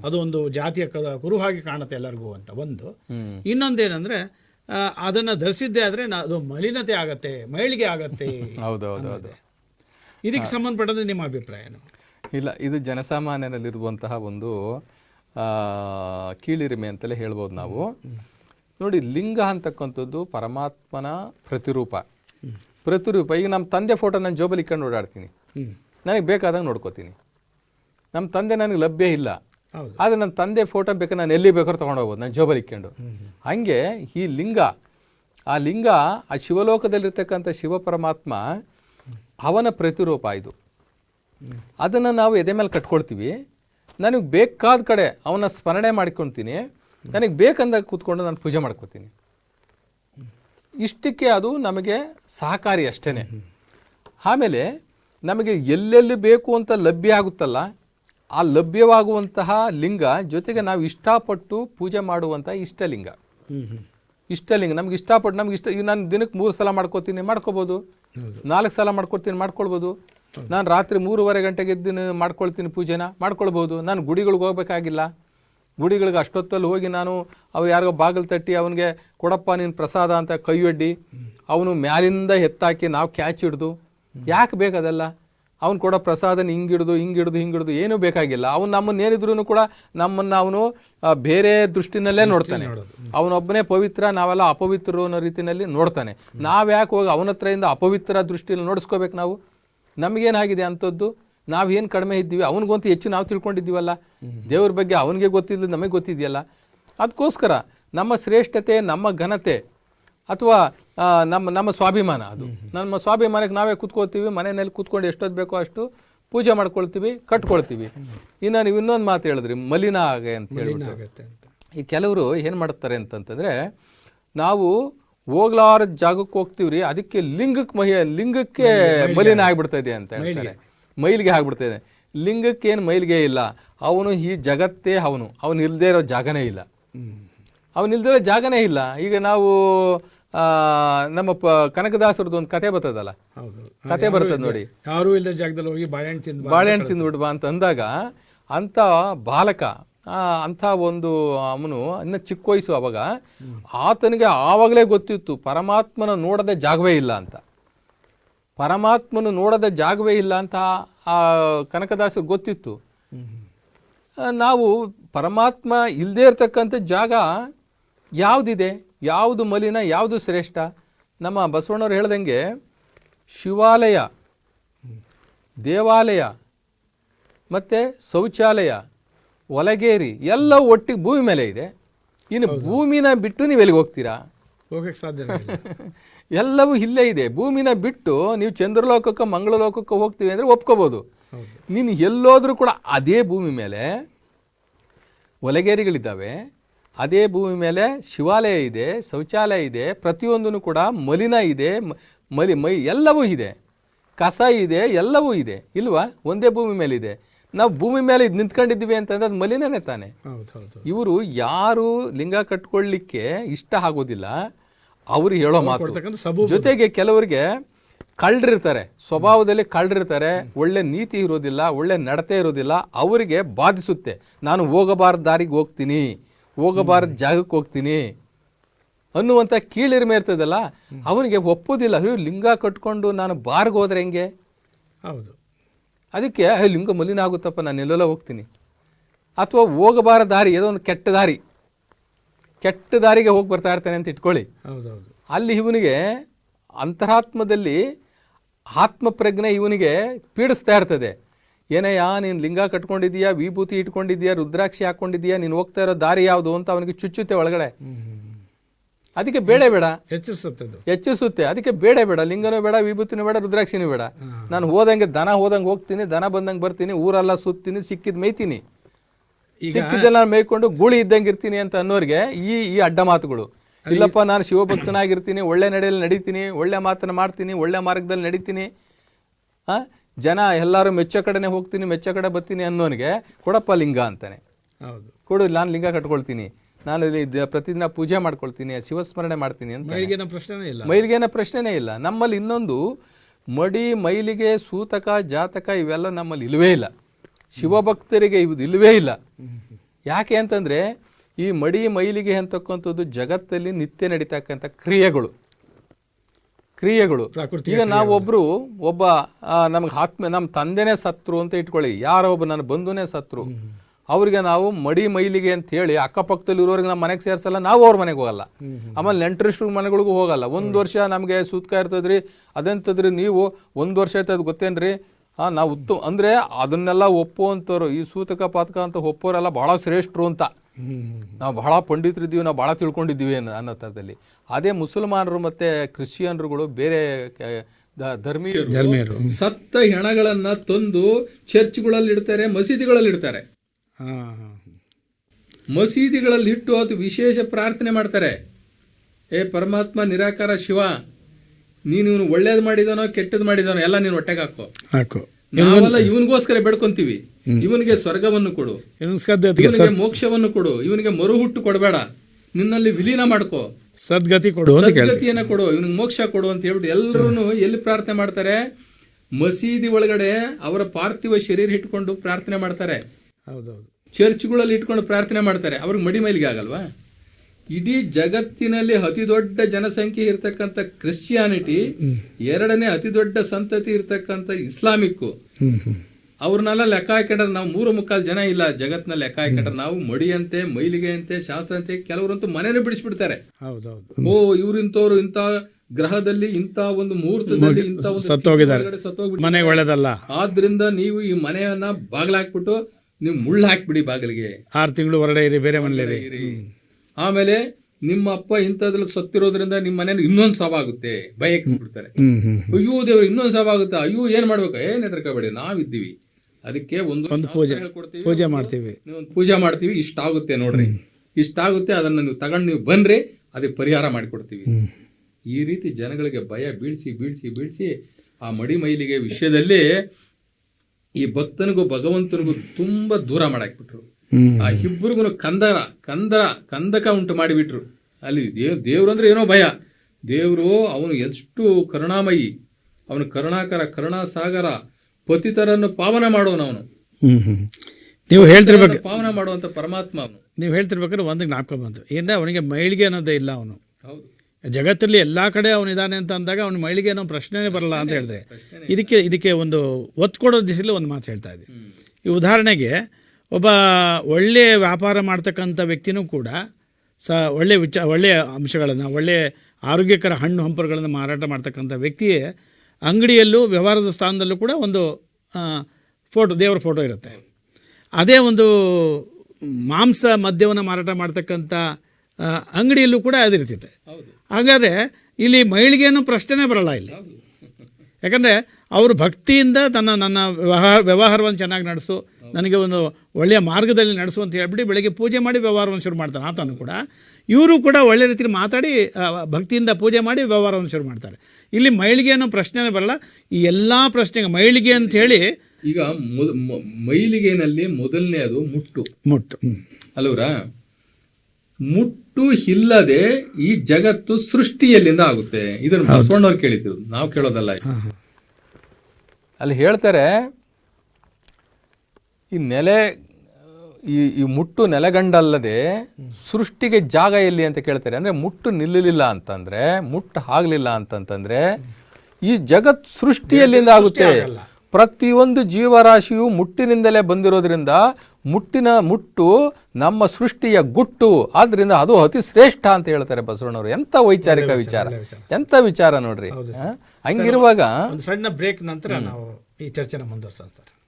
ಅದು ಒಂದು ಜಾತಿಯ ಕುರುಹಾಗಿ ಕಾಣುತ್ತೆ ಎಲ್ಲರಿಗೂ ಅಂತ ಒಂದು. ಇನ್ನೊಂದೇನಂದ್ರೆ ಅದನ್ನ ಧರಿಸಿದ್ದೇ ಆದರೆ ಅದು ಮಲಿನತೆ ಆಗತ್ತೆ ಮೈಳಿಗೆ ಆಗತ್ತೆ ಇದಕ್ಕೆ ಸಂಬಂಧಪಟ್ಟಂತೆ ನಿಮ್ಮ ಅಭಿಪ್ರಾಯ ಏನು? ಇಲ್ಲ ಇದು ಜನಸಾಮಾನ್ಯನಲ್ಲಿರುವಂತಹ ಒಂದು ಆ, ಕೀಳಿರಿಮೆ ಅಂತಲೇ ಹೇಳ್ಬೋದು ನಾವು. ನೋಡಿ ಲಿಂಗ ಅಂತಕ್ಕಂಥದ್ದು ಪರಮಾತ್ಮನ ಪ್ರತಿರೂಪ. ಪ್ರತಿರೂಪ. ಈಗ ನಮ್ಮ ತಂದೆ ಫೋಟೋ ನಾನು ಜೋಬಲ್ಲಿ ಇಟ್ಕೊಂಡು ಓಡಾಡ್ತೀನಿ. ನನಗೆ ಬೇಕಾದಾಗ ನೋಡ್ಕೋತೀನಿ. ನಮ್ಮ ತಂದೆ ನನಗೆ ಲಭ್ಯ ಇಲ್ಲ. ಆದರೆ ನನ್ನ ತಂದೆ ಫೋಟೋ ಬೇಕು ನಾನು ಎಲ್ಲಿ ಬೇಕಾದ್ರೂ ತೊಗೊಂಡು ಹೋಗ್ಬೋದು ನಾನು ಜೋಬಲ್ಲಿ ಇಕ್ಕೊಂಡು. ಹಾಗೆ ಈ ಲಿಂಗ ಆ ಲಿಂಗ ಆ ಶಿವಲೋಕದಲ್ಲಿರ್ತಕ್ಕಂಥ ಶಿವ ಪರಮಾತ್ಮ ಅವನ ಪ್ರತಿರೂಪ ಇದು. ಅದನ್ನು ನಾವು ಎದೆ ಮೇಲೆ ಕಟ್ಕೊಳ್ತೀವಿ. ನನಗೆ ಬೇಕಾದ ಕಡೆ ಅವನ ಸ್ಮರಣೆ ಮಾಡ್ಕೊಳ್ತೀನಿ. ನನಗೆ ಬೇಕಂದಾಗ ಕೂತ್ಕೊಂಡು ನಾನು ಪೂಜೆ ಮಾಡ್ಕೋತೀನಿ. ಇಷ್ಟಕ್ಕೆ ಅದು ನಮಗೆ ಸಹಕಾರಿ ಅಷ್ಟೇ ಆಮೇಲೆ ನಮಗೆ ಎಲ್ಲೆಲ್ಲಿ ಬೇಕು ಅಂತ ಲಭ್ಯ ಆಗುತ್ತಲ್ಲ ಆ ಲಭ್ಯವಾಗುವಂತಹ ಲಿಂಗ ಜೊತೆಗೆ ನಾವು ಇಷ್ಟಪಟ್ಟು ಪೂಜೆ ಮಾಡುವಂಥ ಇಷ್ಟಲಿಂಗ. ಇಷ್ಟಲಿಂಗ ನಮ್ಗೆ ಇಷ್ಟಪಟ್ಟು ನಮ್ಗೆ ಇಷ್ಟ ಈಗ ನಾನು ದಿನಕ್ಕೆ ಮೂರು ಸಲ ಮಾಡ್ಕೋತೀನಿ ಮಾಡ್ಕೋಬೋದು. ನಾಲ್ಕು ಸಲ ಮಾಡ್ಕೊಡ್ತೀನಿ ಮಾಡ್ಕೊಳ್ಬೋದು. ನಾನು ರಾತ್ರಿ ಮೂರುವರೆ ಗಂಟೆಗೆ ಎದ್ದು ಮಾಡ್ಕೊಳ್ತೀನಿ ಪೂಜೆನ ಮಾಡ್ಕೊಳ್ಬೋದು. ನಾನು ಗುಡಿಗಳಿಗೆ ಹೋಗ್ಬೇಕಾಗಿಲ್ಲ. ಗುಡಿಗಳಿಗೆ ಅಷ್ಟೊತ್ತಲ್ಲಿ ಹೋಗಿ ನಾನು ಅವು ಯಾರಿಗೋ ಬಾಗಿಲು ತಟ್ಟಿ ಅವನಿಗೆ ಕೊಡಪ್ಪ ನೀನು ಪ್ರಸಾದ ಅಂತ ಕೈಯೊಡ್ಡಿ ಅವನು ಮ್ಯಾಲಿಂದ ಎತ್ತಾಕಿ ನಾವು ಕ್ಯಾಚ್ ಹಿಡ್ದು ಯಾಕೆ ಬೇಕದೆಲ್ಲ ಅವ್ನು ಕೊಡೋ ಪ್ರಸಾದನ ಹಿಂಗಿಡ್ದು ಹಿಂಗಿಡ್ದು ಹಿಂಗಿಡ್ದು ಏನೂ ಬೇಕಾಗಿಲ್ಲ. ಅವ್ನು ನಮ್ಮನ್ನ ಏನಿದ್ರು ಕೂಡ ನಮ್ಮನ್ನು ಅವನು ಬೇರೆ ದೃಷ್ಟಿನಲ್ಲೇ ನೋಡ್ತಾನೆ. ಅವನೊಬ್ಬನೇ ಪವಿತ್ರ ನಾವೆಲ್ಲ ಅಪವಿತ್ರರು ಅನ್ನೋ ರೀತಿಯಲ್ಲಿ ನೋಡ್ತಾನೆ. ನಾವ್ಯಾಕೆ ಹೋಗಿ ಅವನ ಹತ್ರದಿಂದ ಅಪವಿತ್ರ ದೃಷ್ಟಿಯಲ್ಲಿ ನೋಡಿಸ್ಕೋಬೇಕು ನಾವು? ನಮಗೇನಾಗಿದೆ ಅಂಥದ್ದು? ನಾವೇನು ಕಡಿಮೆ ಇದ್ದೀವಿ? ಅವನಿಗಂತೂ ಹೆಚ್ಚು ನಾವು ತಿಳ್ಕೊಂಡಿದ್ದೀವಲ್ಲ? ದೇವ್ರ ಬಗ್ಗೆ ಅವನಿಗೆ ಗೊತ್ತಿದ್ದು ನಮಗೆ ಗೊತ್ತಿದೆಯಲ್ಲ? ಅದಕ್ಕೋಸ್ಕರ ನಮ್ಮ ಶ್ರೇಷ್ಠತೆ ನಮ್ಮ ಘನತೆ ಅಥವಾ ನಮ್ಮ ನಮ್ಮ ಸ್ವಾಭಿಮಾನ ಅದು. ನಮ್ಮ ಸ್ವಾಭಿಮಾನಕ್ಕೆ ನಾವೇ ಕೂತ್ಕೊಳ್ತೀವಿ ಮನೆಯಲ್ಲಿ ಕೂತ್ಕೊಂಡು ಎಷ್ಟೊತ್ತು ಬೇಕೋ ಅಷ್ಟು ಪೂಜೆ ಮಾಡ್ಕೊಳ್ತೀವಿ ಕಟ್ಕೊಳ್ತೀವಿ. ಇನ್ನು ನೀವು ಇನ್ನೊಂದು ಮಾತು ಹೇಳಿದ್ರಿ ಮಲಿನ ಆಗೆ ಅಂತ ಹೇಳ್ಬಿಟ್ಟು. ಈ ಕೆಲವರು ಏನು ಮಾಡ್ತಾರೆ ಅಂತಂತಂದರೆ ನಾವು ಹೋಗ್ಲಾರ ಜಾಗಕ್ಕೆ ಹೋಗ್ತೀವ್ರಿ ಅದಕ್ಕೆ ಲಿಂಗಕ್ಕೆ ಮಹಿ ಲಿಂಗಕ್ಕೆ ಮಲಿನ ಆಗ್ಬಿಡ್ತಾ ಇದೆ ಅಂತ ಹೇಳ್ತಾರೆ. ಮೈಲಿಗೆ. ಆಗಿಬಿಡ್ತಾ ಇದೆ. ಲಿಂಗಕ್ಕೆ ಏನು ಮೈಲಿಗೆ ಇಲ್ಲ ಅವನು ಈ ಜಗತ್ತೇ ಅವನು ಅವನು ಇಲ್ಲದೆ ಇರೋ ಜಾಗನೇ ಇಲ್ಲ. ಅವನು ಇಲ್ದಿರೋ ಜಾಗನೇ ಇಲ್ಲ. ಈಗ ನಾವು ನಮ್ಮ ಕನಕದಾಸರದ್ದು ಒಂದು ಕತೆ ಬರ್ತದಲ್ಲ? ಹೌದು. ಕತೆ ಬರ್ತದೆ ನೋಡಿ. ಯಾರೂ ಇಲ್ಲದ ಜಾಗದಲ್ಲಿ ಹೋಗಿ ಬಾಳೆಹಣ್ಣು ತಿಂದು ಬಾಳೆಹಣ್ಣು ತಿಂದ್ಬಿಡ್ಬಾ ಅಂತ ಅಂದಾಗ ಅಂಥ ಬಾಲಕ ಆ, ಅಂಥ ಒಂದು ಅವನು ಇನ್ನು ಚಿಕ್ಕ ವಯಸ್ಸು ಅವಾಗ ಆತನಿಗೆ ಆವಾಗಲೇ ಗೊತ್ತಿತ್ತು ಪರಮಾತ್ಮನ ನೋಡದೆ ಜಾಗವೇ ಇಲ್ಲ ಅಂತ. ಪರಮಾತ್ಮನ ನೋಡದ ಜಾಗವೇ ಇಲ್ಲ ಅಂತ ಆ ಕನಕದಾಸರು ಗೊತ್ತಿತ್ತು. ನಾವು ಪರಮಾತ್ಮ ಇಲ್ಲದೇ ಇರ್ತಕ್ಕಂಥ ಜಾಗ ಯಾವುದಿದೆ? ಯಾವುದು ಮಲಿನ ಯಾವುದು ಶ್ರೇಷ್ಠ? ನಮ್ಮ ಬಸವಣ್ಣವ್ರು ಹೇಳ್ದಂಗೆ ಶಿವಾಲಯ ದೇವಾಲಯ ಮತ್ತು ಶೌಚಾಲಯ ಒಲಗೇರಿ ಎಲ್ಲ ಒಟ್ಟಿಗೆ ಭೂಮಿ ಮೇಲೆ ಇದೆ. ಇನ್ನು ಭೂಮಿನ ಬಿಟ್ಟು ನೀವು ಎಲ್ಲಿಗೆ ಹೋಗ್ತೀರಾ? ಹೋಗಕ್ಕೆ ಸಾಧ್ಯ ಎಲ್ಲವೂ ಇಲ್ಲೇ ಇದೆ. ಭೂಮಿನ ಬಿಟ್ಟು ನೀವು ಚಂದ್ರಲೋಕಕ್ಕೆ ಮಂಗಳಲೋಕಕ್ಕೆ ಹೋಗ್ತೀವಿ ಅಂದರೆ ಒಪ್ಕೋಬೋದು. ನೀನು ಎಲ್ಲೋದ್ರೂ ಕೂಡ ಅದೇ ಭೂಮಿ ಮೇಲೆ ಒಲಗೇರಿಗಳಿದ್ದಾವೆ ಅದೇ ಭೂಮಿ ಮೇಲೆ ಶಿವಾಲಯ ಇದೆ ಶೌಚಾಲಯ ಇದೆ ಪ್ರತಿಯೊಂದೂ ಕೂಡ ಮಲಿನ ಇದೆ ಮಲಿ ಮೈ ಎಲ್ಲವೂ ಇದೆ. ಕಸ ಇದೆ ಎಲ್ಲವೂ ಇದೆ. ಇಲ್ವಾ? ಒಂದೇ ಭೂಮಿ ಮೇಲೆ ಇದೆ ನಾವು ಭೂಮಿ ಮೇಲೆ ಇದು ನಿಂತ್ಕೊಂಡಿದ್ದೀವಿ ಅಂತಂದ್ರೆ ಅದು ಮಲಿನನೇ ತಾನೆ. ಇವರು ಯಾರು ಲಿಂಗ ಕಟ್ಕೊಳ್ಳಿಕ್ಕೆ ಇಷ್ಟ ಆಗೋದಿಲ್ಲ. ಅವರು ಹೇಳೋ ಮಾತು. ಜೊತೆಗೆ ಕೆಲವರಿಗೆ ಕಳ್ಳರಿರ್ತಾರೆ ಸ್ವಭಾವದಲ್ಲಿ ಕಳ್ಳರಿರ್ತಾರೆ ಒಳ್ಳೆ ನೀತಿ ಇರೋದಿಲ್ಲ ಒಳ್ಳೆ ನಡತೆ ಇರೋದಿಲ್ಲ. ಅವರಿಗೆ ಬಾಧಿಸುತ್ತೆ. ನಾನು ಹೋಗಬಾರ್ದು ದಾರಿಗೆ ಹೋಗ್ತೀನಿ. ಹೋಗಬಾರ್ದ ಜಾಗಕ್ಕೆ ಹೋಗ್ತೀನಿ ಅನ್ನುವಂಥ ಕೀಳಿರ್ಮೆ ಇರ್ತದಲ್ಲ ಅವನಿಗೆ ಒಪ್ಪೋದಿಲ್ಲ. ಅಯ್ಯೋ ಲಿಂಗ ಕಟ್ಕೊಂಡು ನಾನು ಬಾರ್ಗೆ ಹೋದ್ರೆ ಹೆಂಗೆ? ಹೌದು. ಅದಕ್ಕೆ ಅಯ್ಯೋ ಲಿಂಗ ಮಲಿನ ಆಗುತ್ತಪ್ಪ ನಾನು ಎಲ್ಲೆಲ್ಲ ಹೋಗ್ತೀನಿ. ಅಥವಾ ಹೋಗಬಾರ ದಾರಿ ಏನೋ ಒಂದು ಕೆಟ್ಟ ದಾರಿ. ಕೆಟ್ಟ ದಾರಿಗೆ ಹೋಗಿ ಬರ್ತಾ ಇರ್ತಾನೆ ಅಂತ ಇಟ್ಕೊಳ್ಳಿ. ಅಲ್ಲಿ ಇವನಿಗೆ ಅಂತರಾತ್ಮದಲ್ಲಿ ಆತ್ಮಪ್ರಜ್ಞೆ ಇವನಿಗೆ ಪೀಡಿಸ್ತಾ ಇರ್ತದೆ. ಏನಯ್ಯ ನೀನು ಲಿಂಗ ಕಟ್ಕೊಂಡಿದ್ಯಾ ವಿಭೂತಿ ಇಟ್ಕೊಂಡಿದ್ಯಾ ರುದ್ರಾಕ್ಷಿ ಹಾಕೊಂಡಿದ್ಯಾ ನೀನು ಹೋಗ್ತಾ ಇರೋ ದಾರಿ ಯಾವುದು ಅಂತ ಅವನಿಗೆ ಚುಚ್ಚುತ್ತೆ ಒಳಗಡೆ. ಅದಕ್ಕೆ ಬೇಡ ಬೇಡ. ಎಚ್ಚರಿಸುತ್ತೆ ಅದು. ಎಚ್ಚರಿಸುತ್ತೆ ಅದಕ್ಕೆ ಬೇಡ ಬೇಡ. ಲಿಂಗನೂ ಬೇಡ ವಿಭೂತಿನೂ ಬೇಡ ರುದ್ರಾಕ್ಷಿನೂ ಬೇಡ. ನಾನು ಹೋದಂಗೆ ದನ ಹೋದಂಗೆ ಹೋಗ್ತೀನಿ ದನ ಬಂದಂಗೆ ಬರ್ತೀನಿ ಊರೆಲ್ಲ ಸುತ್ತೀನಿ ಸಿಕ್ಕಿದ್ ಮೇಯ್ತೀನಿ. ಸಿಕ್ಕಿದ್ದೆಲ್ಲ ಮೇಯ್ಕೊಂಡು ಗೂಳಿ ಇದ್ದಂಗೆ ಇರ್ತೀನಿ ಅಂತ ಅನ್ನೋರಿಗೆ ಈ ಈ ಅಡ್ಡ ಮಾತುಗಳು. ಇಲ್ಲಪ್ಪ ನಾನು ಶಿವಭಕ್ತನಾಗಿರ್ತೀನಿ ಒಳ್ಳೆ ನಡೆಯಲ್ಲಿ ನಡೀತೀನಿ ಒಳ್ಳೆ ಮಾತನ್ನ ಮಾಡ್ತೀನಿ ಒಳ್ಳೆ ಮಾರ್ಗದಲ್ಲಿ ನಡೀತೀನಿ. ಆ? ಜನ ಎಲ್ಲರೂ ಮೆಚ್ಚ ಕಡೆನೆ ಹೋಗ್ತೀನಿ ಮೆಚ್ಚ ಕಡೆ ಬರ್ತೀನಿ ಅನ್ನೋನಿಗೆ ಕೊಡಪ್ಪ ಲಿಂಗ ಅಂತಾನೆ. ಹೌದು. ಕೊಡು ನಾನು ಲಿಂಗ ಕಟ್ಕೊಳ್ತೀನಿ. ನಾನು ಇಲ್ಲಿ ಪ್ರತಿದಿನ ಪೂಜೆ ಮಾಡ್ಕೊಳ್ತೀನಿ ಶಿವಸ್ಮರಣೆ ಮಾಡ್ತೀನಿ ಅಂತ ಮೈಲಿಗೆನ ಪ್ರಶ್ನೆನೇ ಇಲ್ಲ. ಮೈಲಿಗೆನ ಪ್ರಶ್ನೆನೇ ಇಲ್ಲ. ನಮ್ಮಲ್ಲಿ ಇನ್ನೊಂದು ಮಡಿ ಮೈಲಿಗೆ ಸೂತಕ ಜಾತಕ ಇವೆಲ್ಲ ನಮ್ಮಲ್ಲಿ ಇಲ್ಲವೇ ಇಲ್ಲ. ಶಿವಭಕ್ತರಿಗೆ ಇದು ಇಲ್ಲವೇ ಇಲ್ಲ. ಯಾಕೆ ಅಂತಂದರೆ ಈ ಮಡಿ ಮೈಲಿಗೆ ಅಂತಕ್ಕಂಥದ್ದು ಜಗತ್ತಲ್ಲಿ ನಿತ್ಯ ನಡೀತಕ್ಕಂಥ ಕ್ರಿಯೆಗಳು. ಕ್ರಿಯೆಗಳು. ಈಗ ನಾವೊಬ್ರು ಒಬ್ಬ ನಮ್ಗೆ ಆತ್ಮ ನಮ್ಮ ತಂದೆನೇ ಸತ್ರು ಅಂತ ಇಟ್ಕೊಳ್ಳಿ. ಯಾರೋ ಒಬ್ಬ ನನ್ನ ಬಂಧುನೇ ಸತ್ರು. ಅವ್ರಿಗೆ ನಾವು ಮಡಿ ಮೈಲಿಗೆ ಅಂತ ಹೇಳಿ ಅಕ್ಕಪಕ್ಕದಲ್ಲಿ ಇರೋರಿಗೆ ನಮ್ಮ ಮನೆಗೆ ಸೇರ್ಸಲ್ಲ ನಾವು ಅವ್ರ ಮನೆಗೆ ಹೋಗಲ್ಲ. ಆಮೇಲೆ ನೆಂಟರಿಷ್ಟ್ರ ಮನೆಗಳಿಗೂ ಹೋಗಲ್ಲ. ಒಂದು ವರ್ಷ ನಮಗೆ ಸೂತ್ಕ ಇರ್ತದ್ರಿ ಅದಂತದ್ರಿ ನೀವು? ಒಂದು ವರ್ಷ ಆಯ್ತದ ಗೊತ್ತೇನ್ರಿ? ಹಾಂ ನಾವು ಉತ್ತಮ ಅಂದರೆ ಅದನ್ನೆಲ್ಲ ಒಪ್ಪುವಂಥವ್ರು ಈ ಸೂತಕ ಪಾತಕ ಅಂತ ಒಪ್ಪೋರೆಲ್ಲ ಭಾಳ ಶ್ರೇಷ್ಠರು ಅಂತ. ನಾವು ಬಹಳ ಪಂಡಿತರಿದ್ದೀವಿ ನಾವು ಭಾಳ ತಿಳ್ಕೊಂಡಿದ್ದೀವಿ ಅನ್ನೋ ಥರದಲ್ಲಿ. ಅದೇ ಮುಸಲ್ಮಾನರು ಮತ್ತು ಕ್ರಿಶ್ಚಿಯನ್ರುಗಳು ಬೇರೆ ಧರ್ಮೀಯರು ಸತ್ತ ಹೆಣಗಳನ್ನು ತಂದು ಚರ್ಚ್ಗಳಲ್ಲಿ ಇಡ್ತಾರೆ ಮಸೀದಿಗಳಲ್ಲಿ ಇಡ್ತಾರೆ. ಮಸೀದಿಗಳಲ್ಲಿ ಇಟ್ಟು ಅದು ವಿಶೇಷ ಪ್ರಾರ್ಥನೆ ಮಾಡ್ತಾರೆ. ಏ ಪರಮಾತ್ಮ ನಿರಾಕಾರ ಶಿವ ನೀನು ಇವನು ಒಳ್ಳೇದು ಮಾಡಿದಾನೋ ಕೆಟ್ಟದ್ದು ಮಾಡಿದಾನೋ ಎಲ್ಲ ನೀನು ಹೊಟ್ಟೆಗೆ ಹಾಕೋ. ಹಾಕು. ನಾವೆಲ್ಲ ಇವನಿಗೋಸ್ಕರ ಬೆಡ್ಕೊಂತೀವಿ. ಇವನಿಗೆ ಸ್ವರ್ಗವನ್ನು ಕೊಡು. ಇವನಿಗೆ ಮೋಕ್ಷವನ್ನು ಕೊಡು. ಇವನಿಗೆ ಮರುಹುಟ್ಟು ಕೊಡಬೇಡ. ನಿನ್ನಲ್ಲಿ ವಿಲೀನ ಮಾಡ್ಕೋ. ಸದ್ಗತಿ ಕೊಡು ಸದ್ಗತಿಯನ್ನ ಕೊಡು. ಇವನಿಗೆ ಮೋಕ್ಷ ಕೊಡು ಅಂತ ಹೇಳ್ಬಿಟ್ಟು ಎಲ್ಲರೂ ಎಲ್ಲಿ ಪ್ರಾರ್ಥನೆ ಮಾಡ್ತಾರೆ? ಮಸೀದಿ ಒಳಗಡೆ ಅವರ ಪಾರ್ಥಿವ ಶರೀರ ಇಟ್ಕೊಂಡು ಪ್ರಾರ್ಥನೆ ಮಾಡ್ತಾರೆ. ಚರ್ಚ್ಗಳಲ್ಲಿ ಇಟ್ಕೊಂಡು ಪ್ರಾರ್ಥನೆ ಮಾಡ್ತಾರೆ. ಅವ್ರಿಗೆ ಮಡಿ ಮೈಲಿಗೆ ಆಗಲ್ವಾ? ಇಡೀ ಜಗತ್ತಿನಲ್ಲಿ ಅತಿ ದೊಡ್ಡ ಜನಸಂಖ್ಯೆ ಇರ್ತಕ್ಕಂಥ ಕ್ರಿಶ್ಚಿಯಾನಿಟಿ ಎರಡನೇ ಅತಿ ದೊಡ್ಡ ಸಂತತಿ ಇರ್ತಕ್ಕಂಥ ಇಸ್ಲಾಮಿಕ್ಕು. ಹ್ಮ್. ಅವ್ರನ್ನೆಲ್ಲ ಲೆಕ್ಕ ಹಾಕೊಂಡ್ರೆ ನಾವು ಮೂರು ಮುಕ್ಕಾಲು ಜನ ಇಲ್ಲ ಜಗತ್ನ ಲೆಕ್ಕ ಹಾಕೊಂಡ್ರೆ ನಾವು ಮಡಿಯಂತೆ ಮೈಲಿಗೆ ಅಂತೆ ಶಾಸ್ತ್ರ ಅಂತೆ ಕೆಲವರಂತೂ ಮನೇನೆ ಬಿಡಿಸ್ಬಿಡ್ತಾರೆ. ಓ ಇವ್ರಿಂತವ್ರು ಇಂತ ಇಂಥ ಗ್ರಹದಲ್ಲಿ ಇಂತ ಒಂದು ಮುಹೂರ್ತದಲ್ಲಿ ಇಂಥ ಒಂದು ಸತ್ತೋಗಿದ್ದಾರೆ. ಒಳ್ಳೇದಲ್ಲ. ಆದ್ರಿಂದ ನೀವು ಈ ಮನೆಯನ್ನ ಬಾಗ್ಲಾಕ್ಬಿಟ್ಟು ನೀವು ಮುಳ್ಳು ಹಾಕ್ಬಿಡಿ ಬಾಗಿಲಿಗೆ. ಆರು ತಿಂಗಳು ಹೊರಡೆ ಇರಿ ಬೇರೆ ಮನೇಲಿ ಇರಿ. ಆಮೇಲೆ ನಿಮ್ಮ ಅಪ್ಪ ಇಂಥದ್ರಲ್ಲಿ ಸತ್ತಿರೋದ್ರಿಂದ ನಿಮ್ಮ ಮನೇಲಿ ಇನ್ನೊಂದು ಸಾವ ಆಗುತ್ತೆ ಹ್ಮ್ ಹ್ಮ್. ಅಯ್ಯೋ ದೇವ್ರು ಇನ್ನೊಂದು ಸಾವ ಆಗುತ್ತೆ ಅಯ್ಯೋ ಏನ್ ಮಾಡ್ಬೇಕು? ಏನ್ ಹೆದರ್ಕೋಬೇಡಿ ನಾವಿದ್ದೀವಿ. ಅದಕ್ಕೆ ಒಂದು ಪೂಜೆ ಹೇಳ್ಕೊಡ್ತೀವಿ ಪೂಜೆ ಮಾಡ್ತೀವಿ. ನೀವು ಒಂದು ಪೂಜೆ ಮಾಡ್ತೀವಿ ಇಷ್ಟ ಆಗುತ್ತೆ ನೋಡ್ರಿ. ಇಷ್ಟ ಆಗುತ್ತೆ ಅದನ್ನ ನೀವು ತಗೊಂಡು ನೀವು ಬನ್ರಿ ಅದಕ್ಕೆ ಪರಿಹಾರ ಮಾಡಿಕೊಡ್ತೀವಿ. ಈ ರೀತಿ ಜನಗಳಿಗೆ ಭಯ ಬೀಳ್ಸಿ ಬೀಳ್ಸಿ ಬೀಳ್ಸಿ ಆ ಮಡಿ ಮೈಲಿಗೆ ವಿಷಯದಲ್ಲಿ ಈ ಭಕ್ತನಿಗೂ ಭಗವಂತನಿಗೂ ತುಂಬಾ ದೂರ ಮಾಡಾಕ್ಬಿಟ್ರು. ಆ ಇಬ್ಬರಿಗೂ ಕಂದರ ಕಂದರ ಕಂದಕ ಉಂಟು ಮಾಡಿಬಿಟ್ರು. ಅಲ್ಲಿ ದೇವ್ ದೇವ್ರು ಅಂದ್ರೆ ಏನೋ ಭಯ. ದೇವರು ಅವನು ಎಷ್ಟು ಕರುಣಾಮಯಿ. ಅವನು ಕರುಣಾಕರ ಕರುಣಾಸಾಗರ ಪತಿತರನ್ನು ಪಾವನ ಮಾಡೋನು ಅವನು. ನೀವು ಹೇಳ್ತಿರ್ಬೇಕು ಪಾವನ ಮಾಡುವಂತ ಪರಮಾತ್ಮ ಅವನು. ನೀವು ಹೇಳ್ತಿರ್ಬೇಕಾದ್ರೆ ಒಂದು ಜ್ಞಾಪಕ ಬಂತು. ಏನಂದ್ರೆ ಅವನಿಗೆ ಮೈಳಿಗೆ ಅನ್ನೋದೇ ಇಲ್ಲ ಅವನು. ಹೌದು. ಜಗತ್ತಲ್ಲಿ ಎಲ್ಲ ಕಡೆ ಅವನಿದ್ದಾನೆ ಅಂತ ಅಂದಾಗ ಅವನ ಮೈಳಿಗೆ ಅನ್ನೋ ಪ್ರಶ್ನೆನೇ ಬರಲ್ಲ ಅಂತ ಹೇಳಿದೆ. ಇದಕ್ಕೆ ಇದಕ್ಕೆ ಒಂದು ಒತ್ತು ಕೊಡೋ ದಿಸೆಯಲ್ಲಿ ಒಂದು ಮಾತು ಹೇಳ್ತಾ ಇದ್ದೆ. ಈ ಉದಾಹರಣೆಗೆ ಒಬ್ಬ ಒಳ್ಳೆಯ ವ್ಯಾಪಾರ ಮಾಡ್ತಕ್ಕಂಥ ವ್ಯಕ್ತಿನೂ ಕೂಡ ಸ ಒಳ್ಳೆಯ ವಿಚ ಒಳ್ಳೆಯ ಅಂಶಗಳನ್ನು ಒಳ್ಳೆಯ ಆರೋಗ್ಯಕರ ಹಣ್ಣು ಹಂಪರುಗಳನ್ನು ಮಾರಾಟ ಮಾಡ್ತಕ್ಕಂಥ ವ್ಯಕ್ತಿಯೇ ಅಂಗಡಿಯಲ್ಲೂ ವ್ಯವಹಾರದ ಸ್ಥಾನದಲ್ಲೂ ಕೂಡ ಒಂದು ಫೋಟೋ ದೇವರ ಫೋಟೋ ಇರುತ್ತೆ. ಅದೇ ಒಂದು ಮಾಂಸ ಮದ್ಯವನ್ನು ಮಾರಾಟ ಮಾಡ್ತಕ್ಕಂಥ ಅಂಗಡಿಯಲ್ಲೂ ಕೂಡ ಅದಿರ್ತಿತ್ತು ಹಾಗಾದರೆ ಇಲ್ಲಿ ಮಹಿಳೆಗೇನು ಪ್ರಶ್ನೆನೇ ಬರಲ್ಲ ಇಲ್ಲಿ. ಯಾಕಂದರೆ ಅವರು ಭಕ್ತಿಯಿಂದ ತನ್ನ ನನ್ನ ವ್ಯವಹಾರ ವ್ಯವಹಾರವನ್ನು ಚೆನ್ನಾಗಿ ನಡೆಸು ನನಗೆ ಒಂದು ಒಳ್ಳೆಯ ಮಾರ್ಗದಲ್ಲಿ ನಡೆಸು ಅಂತ ಹೇಳ್ಬಿಟ್ಟು ಬೆಳಗ್ಗೆ ಪೂಜೆ ಮಾಡಿ ವ್ಯವಹಾರವನ್ನು ಶುರು ಮಾಡ್ತಾನೆ ಆತನು ಕೂಡ ಇವರು ಕೂಡ ಒಳ್ಳೆ ರೀತಿಯಲ್ಲಿ ಮಾತಾಡಿ ಭಕ್ತಿಯಿಂದ ಪೂಜೆ ಮಾಡಿ ವ್ಯವಹಾರವನ್ನು ಶುರು ಮಾಡ್ತಾರೆ. ಇಲ್ಲಿ ಮೈಳಿಗೆ ಅನ್ನೋ ಪ್ರಶ್ನೆನೇ ಬರಲ್ಲ. ಈ ಎಲ್ಲ ಪ್ರಶ್ನೆಗೆ ಮೈಳಿಗೆ ಅಂತ ಹೇಳಿ ಈಗ ಮೈಲಿಗೆನಲ್ಲಿ ಮೊದಲನೇ ಅದು ಮುಟ್ಟು ಮುಟ್ಟು ಅಲ್ವರ ಮುಟ್ಟು ಇಲ್ಲದೆ ಈ ಜಗತ್ತು ಸೃಷ್ಟಿಯಲ್ಲಿಂದ ಆಗುತ್ತೆ. ಇದನ್ನು ಬಸವಣ್ಣವ್ರು ಕೇಳಿದ್ರು. ನಾವು ಕೇಳೋದಲ್ಲ. ಅಲ್ಲಿ ಹೇಳ್ತಾರೆ ಈ ನೆಲೆ ಈ ಈ ಮುಟ್ಟು ನೆಲೆಗಂಡಲ್ಲದೆ ಸೃಷ್ಟಿಗೆ ಜಾಗ ಎಲ್ಲಿ ಅಂತ ಕೇಳ್ತಾರೆ. ಅಂದರೆ ಮುಟ್ಟು ನಿಲ್ಲಲಿಲ್ಲ ಅಂತಂದರೆ ಮುಟ್ಟು ಆಗಲಿಲ್ಲ ಅಂತಂತಂದರೆ ಈ ಜಗತ್ ಸೃಷ್ಟಿಯಲ್ಲಿಂದ ಆಗುತ್ತೆ. ಪ್ರತಿಯೊಂದು ಜೀವರಾಶಿಯು ಮುಟ್ಟಿನಿಂದಲೇ ಬಂದಿರೋದ್ರಿಂದ ಮುಟ್ಟಿನ ಮುಟ್ಟು ನಮ್ಮ ಸೃಷ್ಟಿಯ ಗುಟ್ಟು. ಆದ್ರಿಂದ ಅದು ಅತಿ ಶ್ರೇಷ್ಠ ಅಂತ ಹೇಳ್ತಾರೆ ಬಸವಣ್ಣವರು. ಎಂತ ವೈಚಾರಿಕ ವಿಚಾರ? ಎಂತ ವಿಚಾರ ನೋಡ್ರಿ? ಹಂಗಿರುವಾಗ ಸಣ್ಣ ಬ್ರೇಕ್ ನಂತರ ನಾವು ಈ ಚರ್ಚೆನ ಮುಂದುವರ್ಸೋಣ ಸರ್.